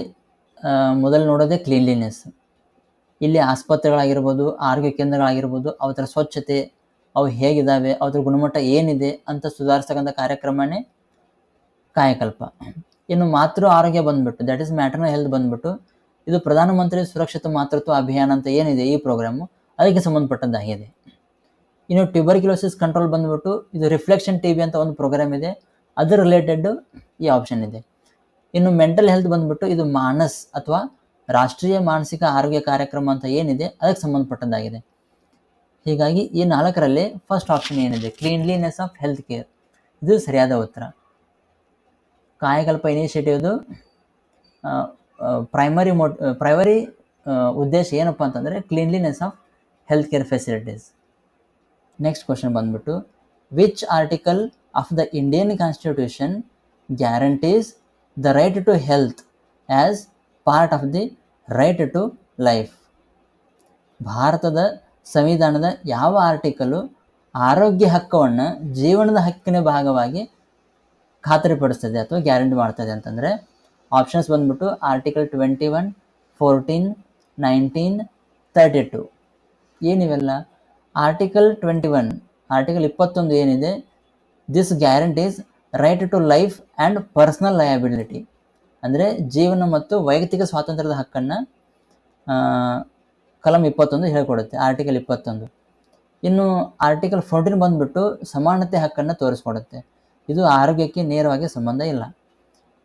ಮೊದಲು ನೋಡೋದೇ ಕ್ಲೀನ್ಲಿನೆಸ್ ಇಲ್ಲಿ ಆಸ್ಪತ್ರೆಗಳಾಗಿರ್ಬೋದು, ಆರೋಗ್ಯ ಕೇಂದ್ರಗಳಾಗಿರ್ಬೋದು ಅವರ ಸ್ವಚ್ಛತೆ, ಅವು ಹೇಗಿದ್ದಾವೆ ಅದ್ರ ಗುಣಮಟ್ಟ ಏನಿದೆ ಅಂತ ಸುಧಾರಿಸ್ತಕ್ಕಂಥ ಕಾರ್ಯಕ್ರಮನೇ ಕಾಯಕಲ್ಪ. ಇನ್ನು ಮಾತೃ ಆರೋಗ್ಯ ಬಂದ್ಬಿಟ್ಟು ದ್ಯಾಟ್ ಈಸ್ ಮ್ಯಾಟರ್ನಲ್ ಹೆಲ್ತ್ ಬಂದ್ಬಿಟ್ಟು, ಇದು ಪ್ರಧಾನಮಂತ್ರಿ ಸುರಕ್ಷಿತ ಮಾತೃತ್ವ ಅಭಿಯಾನ ಅಂತ ಏನಿದೆ ಈ ಪ್ರೋಗ್ರಾಮು ಅದಕ್ಕೆ ಸಂಬಂಧಪಟ್ಟದ್ದಾಗಿದೆ ಇನ್ನು ಟ್ಯೂಬರ್ಕ್ಯುಲೋಸಿಸ್ ಕಂಟ್ರೋಲ್ ಬಂದ್ಬಿಟ್ಟು ಇದು ರಿಫ್ಲೆಕ್ಷನ್ ಟಿ ವಿ ಅಂತ ಒಂದು ಪ್ರೋಗ್ರಾಮ್ ಇದೆ. ಅದರ ರಿಲೇಟೆಡ್ ಈ ಆಪ್ಷನ್ ಇದೆ. ಇನ್ನು ಮೆಂಟಲ್ ಹೆಲ್ತ್ ಬಂದ್ಬಿಟ್ಟು ಇದು ಮಾನಸ್ ಅಥವಾ ರಾಷ್ಟ್ರೀಯ ಮಾನಸಿಕ ಆರೋಗ್ಯ ಕಾರ್ಯಕ್ರಮ ಅಂತ ಏನಿದೆ, ಅದಕ್ಕೆ ಸಂಬಂಧಪಟ್ಟದ್ದಾಗಿದೆ ಹೀಗಾಗಿ ಈ ನಾಲ್ಕರಲ್ಲಿ ಫಸ್ಟ್ ಆಪ್ಷನ್ ಏನಿದೆ? ಕ್ಲೀನ್ಲಿನೆಸ್ ಆಫ್ ಹೆಲ್ತ್ ಕೇರ್ ಇದು ಸರಿಯಾದ ಉತ್ತರ. ಕಾಯಕಲ್ಪ ಇನಿಷಿಯೇಟಿವ್ದು ಪ್ರೈಮರಿ ಮೋಟ್ ಪ್ರೈಮರಿ ಉದ್ದೇಶ ಏನಪ್ಪ ಅಂತಂದರೆ cleanliness of health care facilities next question ಬಂದ್ಬಿಟ್ಟು which article of the Indian constitution guarantees the right to health as part of the right to life ಭಾರತದ ಸಂವಿಧಾನದ ಯಾವ ಆರ್ಟಿಕಲು ಆರೋಗ್ಯ ಹಕ್ಕವನ್ನು ಜೀವನದ ಹಕ್ಕಿನ ಭಾಗವಾಗಿ ಖಾತರಿಪಡಿಸ್ತದೆ ಅಥವಾ ಗ್ಯಾರಂಟಿ ಮಾಡ್ತದೆ ಅಂತಂದರೆ ಆಪ್ಷನ್ಸ್ ಬಂದ್ಬಿಟ್ಟು article twenty one fourteen nineteen thirty two ಏನಿವೆಲ್ಲ? Article twenty one article ಇಪ್ಪತ್ತೊಂದು ಏನಿದೆ? This guarantees right to life and personal liability ಅಂದರೆ ಜೀವನ ಮತ್ತು ವೈಯಕ್ತಿಕ ಸ್ವಾತಂತ್ರ್ಯದ ಹಕ್ಕನ್ನು ಕಲಂ ಇಪ್ಪತ್ತೊಂದು ಹೇಳ್ಕೊಡುತ್ತೆ ಆರ್ಟಿಕಲ್ ಇಪ್ಪತ್ತೊಂದು. ಇನ್ನು ಆರ್ಟಿಕಲ್ ಫೋರ್ಟೀನ್ ಬಂದುಬಿಟ್ಟು ಸಮಾನತೆ ಹಕ್ಕನ್ನು ತೋರಿಸ್ಕೊಡುತ್ತೆ. ಇದು ಆರೋಗ್ಯಕ್ಕೆ ನೇರವಾಗಿ ಸಂಬಂಧ ಇಲ್ಲ.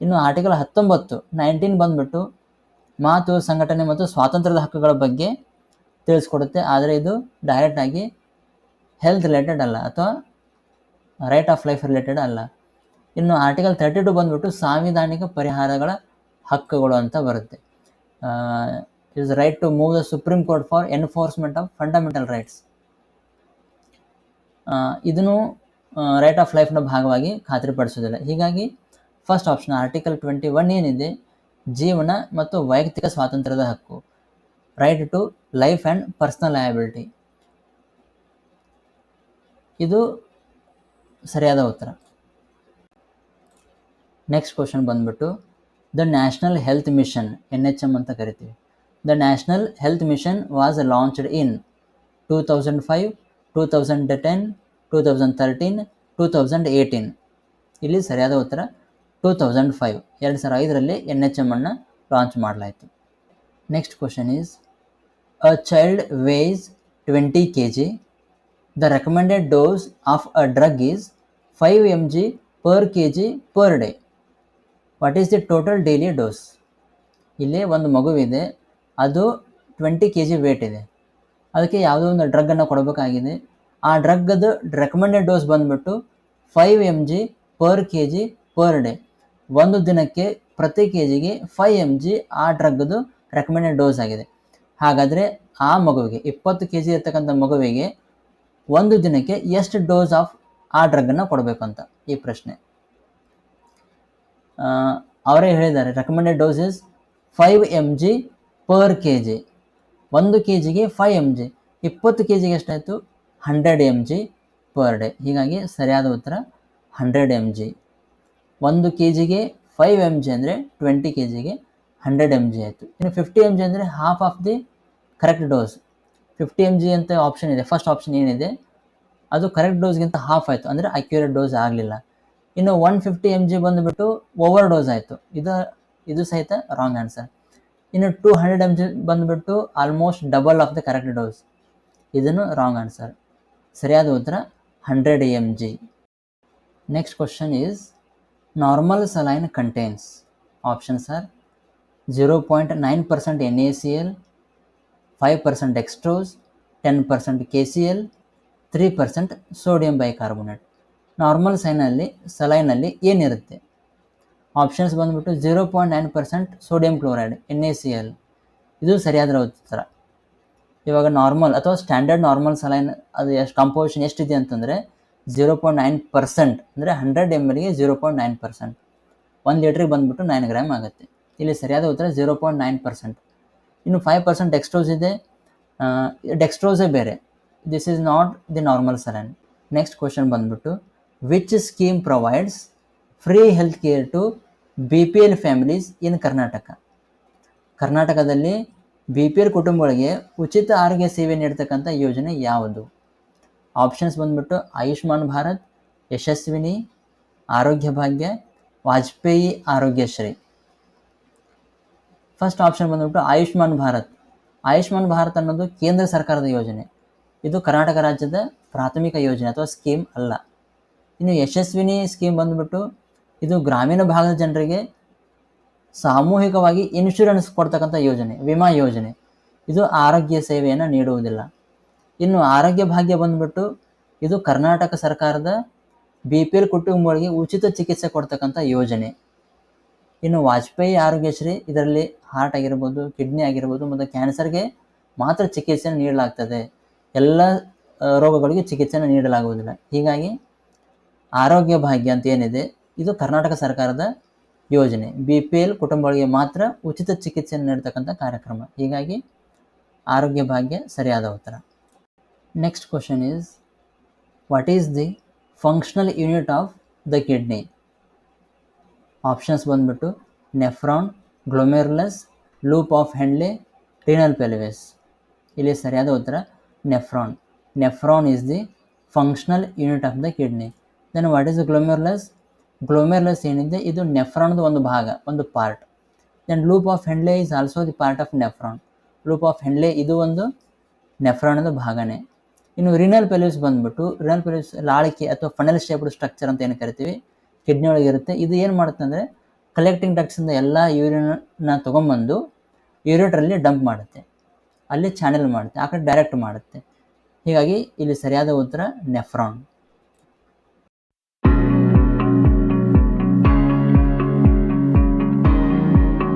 ಇನ್ನು ಆರ್ಟಿಕಲ್ ಹತ್ತೊಂಬತ್ತು ನೈನ್ಟೀನ್ ಬಂದುಬಿಟ್ಟು ಮಾತು, ಸಂಘಟನೆ ಮತ್ತು ಸ್ವಾತಂತ್ರ್ಯದ ಹಕ್ಕುಗಳ ಬಗ್ಗೆ ತಿಳಿಸ್ಕೊಡುತ್ತೆ. ಆದರೆ ಇದು ಡೈರೆಕ್ಟಾಗಿ ಹೆಲ್ತ್ ರಿಲೇಟೆಡ್ ಅಲ್ಲ, ಅಥವಾ ರೈಟ್ ಆಫ್ ಲೈಫ್ ರಿಲೇಟೆಡ್ ಅಲ್ಲ. ಇನ್ನು ಆರ್ಟಿಕಲ್ ತರ್ಟಿ ಟು ಬಂದ್ಬಿಟ್ಟು ಸಾಂವಿಧಾನಿಕ ಪರಿಹಾರಗಳ ಹಕ್ಕುಗಳು ಅಂತ ಬರುತ್ತೆ. Is right to move the supreme court for enforcement of fundamental rights ಇದನ್ನು ರೈಟ್ ಆಫ್ ಲೈಫ್ನ ಭಾಗವಾಗಿ ಖಾತ್ರಿಪಡಿಸೋದಿಲ್ಲ. ಹೀಗಾಗಿ first option article twenty one ಏನಿದೆ, ಜೀವನ ಮತ್ತು ವೈಯಕ್ತಿಕ ಸ್ವಾತಂತ್ರ್ಯದ ಹಕ್ಕು. Right to life and personal liability ಇದು ಸರಿಯಾದ ಉತ್ತರ. ನೆಕ್ಸ್ಟ್ ಕ್ವಶನ್ ಬಂದ್ಬಿಟ್ಟು the national health mission N H M ಅಂತ ಕರಿತೀವಿ. The national health mission was launched in two thousand five two thousand ten two thousand thirteen two thousand eighteen ಇಲ್ಲಿ ಸರಿಯಾದ ಉತ್ತರ two thousand five ಎರಡು ಸಾವಿರ ಐದರಲ್ಲಿ N H M ಅನ್ನು launch ಮಾಡಲಾಯಿತು. Next question is twenty K G the recommended dose of a drug is five M G per K G per day what is the total daily dose ಇಲ್ಲಿ ಒಂದು ಮಗುವಿದೆ. ಅದು twenty K G wait ಇದೆ. ಅದಕ್ಕೆ ಯಾವುದೋ ಒಂದು ಡ್ರಗ್ಗನ್ನು ಕೊಡಬೇಕಾಗಿದೆ. ಆ ಡ್ರಗ್ಗದು ರೆಕಮೆಂಡೆಡ್ ಡೋಸ್ ಬಂದುಬಿಟ್ಟು five M G per K G per day ಒಂದು ದಿನಕ್ಕೆ ಪ್ರತಿ ಕೆ ಜಿಗೆ ಫೈವ್ ಎಂ ಜಿ ಆ ಡ್ರಗ್ಗದು ರೆಕಮೆಂಡೆಡ್ ಡೋಸ್ ಆಗಿದೆ. ಹಾಗಾದರೆ ಆ ಮಗುವಿಗೆ, ಇಪ್ಪತ್ತು ಕೆ ಜಿ ಇರ್ತಕ್ಕಂಥ ಮಗುವಿಗೆ ಒಂದು ದಿನಕ್ಕೆ ಎಷ್ಟು ಡೋಸ್ ಆಫ್ ಆ ಡ್ರಗ್ಗನ್ನು ಕೊಡಬೇಕು ಅಂತ ಈ ಪ್ರಶ್ನೆ. ಅವರೇ ಹೇಳಿದ್ದಾರೆ recommended dose is five M G per K G ಒಂದು ಕೆ ಜಿಗೆ ಫೈವ್ ಎಂ ಜಿ ಇಪ್ಪತ್ತು ಕೆ ಜಿಗೆ ಎಷ್ಟಾಯಿತು? Hundred M G per day ಹೀಗಾಗಿ ಸರಿಯಾದ ಉತ್ತರ ಹಂಡ್ರೆಡ್ ಎಂ ಜಿ ಒಂದು ಕೆ ಜಿಗೆ ಫೈವ್ ಎಂ ಜಿ ಅಂದರೆ ಟ್ವೆಂಟಿ ಕೆ ಜಿಗೆ ಹಂಡ್ರೆಡ್ ಎಂ ಜಿ ಆಯಿತು. ಇನ್ನು ಫಿಫ್ಟಿ ಎಂ ಜಿ ಅಂದರೆ half of the correct dose fifty M G ಅಂತ ಆಪ್ಷನ್ ಇದೆ. ಫಸ್ಟ್ ಆಪ್ಷನ್ ಏನಿದೆ? ಅದು ಕರೆಕ್ಟ್ ಡೋಸ್ಗಿಂತ ಹಾಫ್ ಆಯಿತು. ಅಂದರೆ ಅಕ್ಯುರೇಟ್ ಡೋಸ್ ಆಗಲಿಲ್ಲ. ಇನ್ನು ಒನ್ ಫಿಫ್ಟಿ ಎಂ ಜಿ ಬಂದುಬಿಟ್ಟು ಓವರ್ ಡೋಸ್ ಆಯಿತು. ಇದು ಇದು ಸಹಿತ ರಾಂಗ್ ಆನ್ಸರ್ ಇನ್ನು ಟೂ ಹಂಡ್ರೆಡ್ ಎಂ ಜಿ ಬಂದುಬಿಟ್ಟು almost double of the correct dose ಇದನ್ನು ರಾಂಗ್ ಆನ್ಸರ್ ಸರಿಯಾದ ಉತ್ತರ hundred M G next question is normal saline contains options are zero point nine percent N A C L five percent dextrose ten percent K C L three percent sodium bicarbonate normal ಸೈನಲ್ಲಿ ಸಲೈನಲ್ಲಿ ಏನಿರುತ್ತೆ? Options ಬಂದುಬಿಟ್ಟು zero point nine percent sodium chloride N A C L ಇದು ಸರಿಯಾದ ಉತ್ತರ. ಇವಾಗ normal ಅಥವಾ standard normal saline ಅದು ಎಷ್ಟು ಕಂಪೋಸಿಷನ್ ಎಷ್ಟಿದೆ ಅಂತಂದರೆ ಝೀರೋ ಪಾಯಿಂಟ್ ನೈನ್ ಪರ್ಸೆಂಟ್ ಅಂದರೆ ಹಂಡ್ರೆಡ್ ಎಂ ಎಲ್ಗೆ ಝೀರೋ ಪಾಯಿಂಟ್ ನೈನ್ ಪರ್ಸೆಂಟ್ ಒಂದು ಲೀಟ್ರಿಗೆ ಬಂದುಬಿಟ್ಟು ನೈನ್ ಗ್ರಾಮ್ ಆಗುತ್ತೆ. ಇಲ್ಲಿ ಸರಿಯಾದ ಉತ್ತರ ಝೀರೋ ಪಾಯಿಂಟ್ ನೈನ್ ಪರ್ಸೆಂಟ್ ಇನ್ನು ಫೈವ್ ಪರ್ಸೆಂಟ್ ಡೆಕ್ಸ್ಟ್ರೋಸ್ ಇದೆ. ಡೆಕ್ಸ್ಟ್ರೋಸೇ ಬೇರೆ. This is not the normal saline next question ಬಂದ್ಬಿಟ್ಟು which scheme provides free health care to B P L families in Karnataka ಕರ್ನಾಟಕದಲ್ಲಿ ಬಿ ಪಿ ಎಲ್ ಕುಟುಂಬಗಳಿಗೆ ಉಚಿತ ಆರೋಗ್ಯ ಸೇವೆ ನೀಡ್ತಕ್ಕಂಥ ಯೋಜನೆ ಯಾವುದು? ಆಪ್ಷನ್ಸ್ ಬಂದ್ಬಿಟ್ಟು, ಆಯುಷ್ಮಾನ್ ಭಾರತ್, ಯಶಸ್ವಿನಿ, ಆರೋಗ್ಯ ಭಾಗ್ಯ, ವಾಜಪೇಯಿ ಆರೋಗ್ಯಶ್ರೀ ಫಸ್ಟ್ ಆಪ್ಷನ್ ಬಂದ್ಬಿಟ್ಟು ಆಯುಷ್ಮಾನ್ ಭಾರತ್. ಆಯುಷ್ಮಾನ್ ಭಾರತ್ ಅನ್ನೋದು ಕೇಂದ್ರ ಸರ್ಕಾರದ ಯೋಜನೆ. ಇದು ಕರ್ನಾಟಕ ರಾಜ್ಯದ ಪ್ರಾಥಮಿಕ ಯೋಜನೆ ಅಥವಾ ಸ್ಕೀಮ್ ಅಲ್ಲ. ಇನ್ನು ಯಶಸ್ವಿನಿ ಸ್ಕೀಮ್ ಬಂದ್ಬಿಟ್ಟು ಇದು ಗ್ರಾಮೀಣ ಭಾಗದ ಜನರಿಗೆ ಸಾಮೂಹಿಕವಾಗಿ ಇನ್ಶೂರೆನ್ಸ್ ಕೊಡ್ತಕ್ಕಂಥ ಯೋಜನೆ, ವಿಮಾ ಯೋಜನೆ. ಇದು ಆರೋಗ್ಯ ಸೇವೆಯನ್ನು ನೀಡುವುದಿಲ್ಲ. ಇನ್ನು ಆರೋಗ್ಯ ಭಾಗ್ಯ ಬಂದ್ಬಿಟ್ಟು ಇದು ಕರ್ನಾಟಕ ಸರ್ಕಾರದ ಬಿ ಪಿ ಎಲ್ ಕುಟುಂಬಗಳಿಗೆ ಉಚಿತ ಚಿಕಿತ್ಸೆ ಕೊಡ್ತಕ್ಕಂಥ ಯೋಜನೆ. ಇನ್ನು ವಾಜಪೇಯಿ ಆರೋಗ್ಯಶ್ರೀ ಇದರಲ್ಲಿ ಹಾರ್ಟ್ ಆಗಿರ್ಬೋದು ಕಿಡ್ನಿ ಆಗಿರ್ಬೋದು ಮತ್ತು ಕ್ಯಾನ್ಸರ್ಗೆ ಮಾತ್ರ ಚಿಕಿತ್ಸೆಯನ್ನು ನೀಡಲಾಗ್ತದೆ. ಎಲ್ಲ ರೋಗಗಳಿಗೆ ಚಿಕಿತ್ಸೆಯನ್ನು ನೀಡಲಾಗುವುದಿಲ್ಲ. ಹೀಗಾಗಿ ಆರೋಗ್ಯ ಭಾಗ್ಯ ಅಂತ ಏನಿದೆ, ಇದು ಕರ್ನಾಟಕ ಸರ್ಕಾರದ ಯೋಜನೆ. ಬಿ ಪಿ ಎಲ್ ಕುಟುಂಬಗಳಿಗೆ ಮಾತ್ರ ಉಚಿತ ಚಿಕಿತ್ಸೆಯನ್ನು ನೀಡ್ತಕ್ಕಂಥ ಕಾರ್ಯಕ್ರಮ. ಹೀಗಾಗಿ ಆರೋಗ್ಯ ಭಾಗ್ಯ ಸರಿಯಾದ ಉತ್ತರ. Next question is what is the functional unit of the kidney options ಬಂದ್ಬಿಟ್ಟು nephron glomerulus loop of Henle renal pelvis ಇಲ್ಲಿ ಸರಿಯಾದ ಉತ್ತರ nephron nephron is the functional unit of the kidney then what is glomerulus glomerulus ಏನಿದೆ? ಇದು ನೆಫ್ರಾನ್ದ ಒಂದು ಭಾಗ, ಒಂದು part then loop of Henle is also the part of nephron loop of Henle ಇದು ಒಂದು ನೆಫ್ರಾನದ ಭಾಗನೇ. ಇನ್ನು ರಿನಲ್ ಪೆಲ್ಯೂಸ್ ಬಂದ್ಬಿಟ್ಟು ರಿನಲ್ ಪೆಲ್ಯೂಸ್ ಲಾಳಿಕೆ ಅಥವಾ ಫನಲ್ ಶೇಪ್ಡ್ ಸ್ಟ್ರಕ್ಚರ್ ಅಂತ ಏನು ಕರಿತೀವಿ? ಕಿಡ್ನಿ ಒಳಗೆ ಇರುತ್ತೆ. ಇದು ಏನು ಮಾಡುತ್ತೆ ಅಂದರೆ ಕಲೆಕ್ಟಿಂಗ್ ಡಕ್ಟ್ಸಿಂದ ಎಲ್ಲ ಯೂರಿನ್ನ ತೊಗೊಂಬಂದು ಯೂರಿಟ್ರಲ್ಲಿ ಡಂಪ್ ಮಾಡುತ್ತೆ. ಅಲ್ಲಿ ಚಾನೆಲ್ ಮಾಡುತ್ತೆ. ಆ ಕಡೆ ಡೈರೆಕ್ಟ್ ಮಾಡುತ್ತೆ. ಹೀಗಾಗಿ ಇಲ್ಲಿ ಸರಿಯಾದ ಉತ್ತರ ನೆಫ್ರಾನ್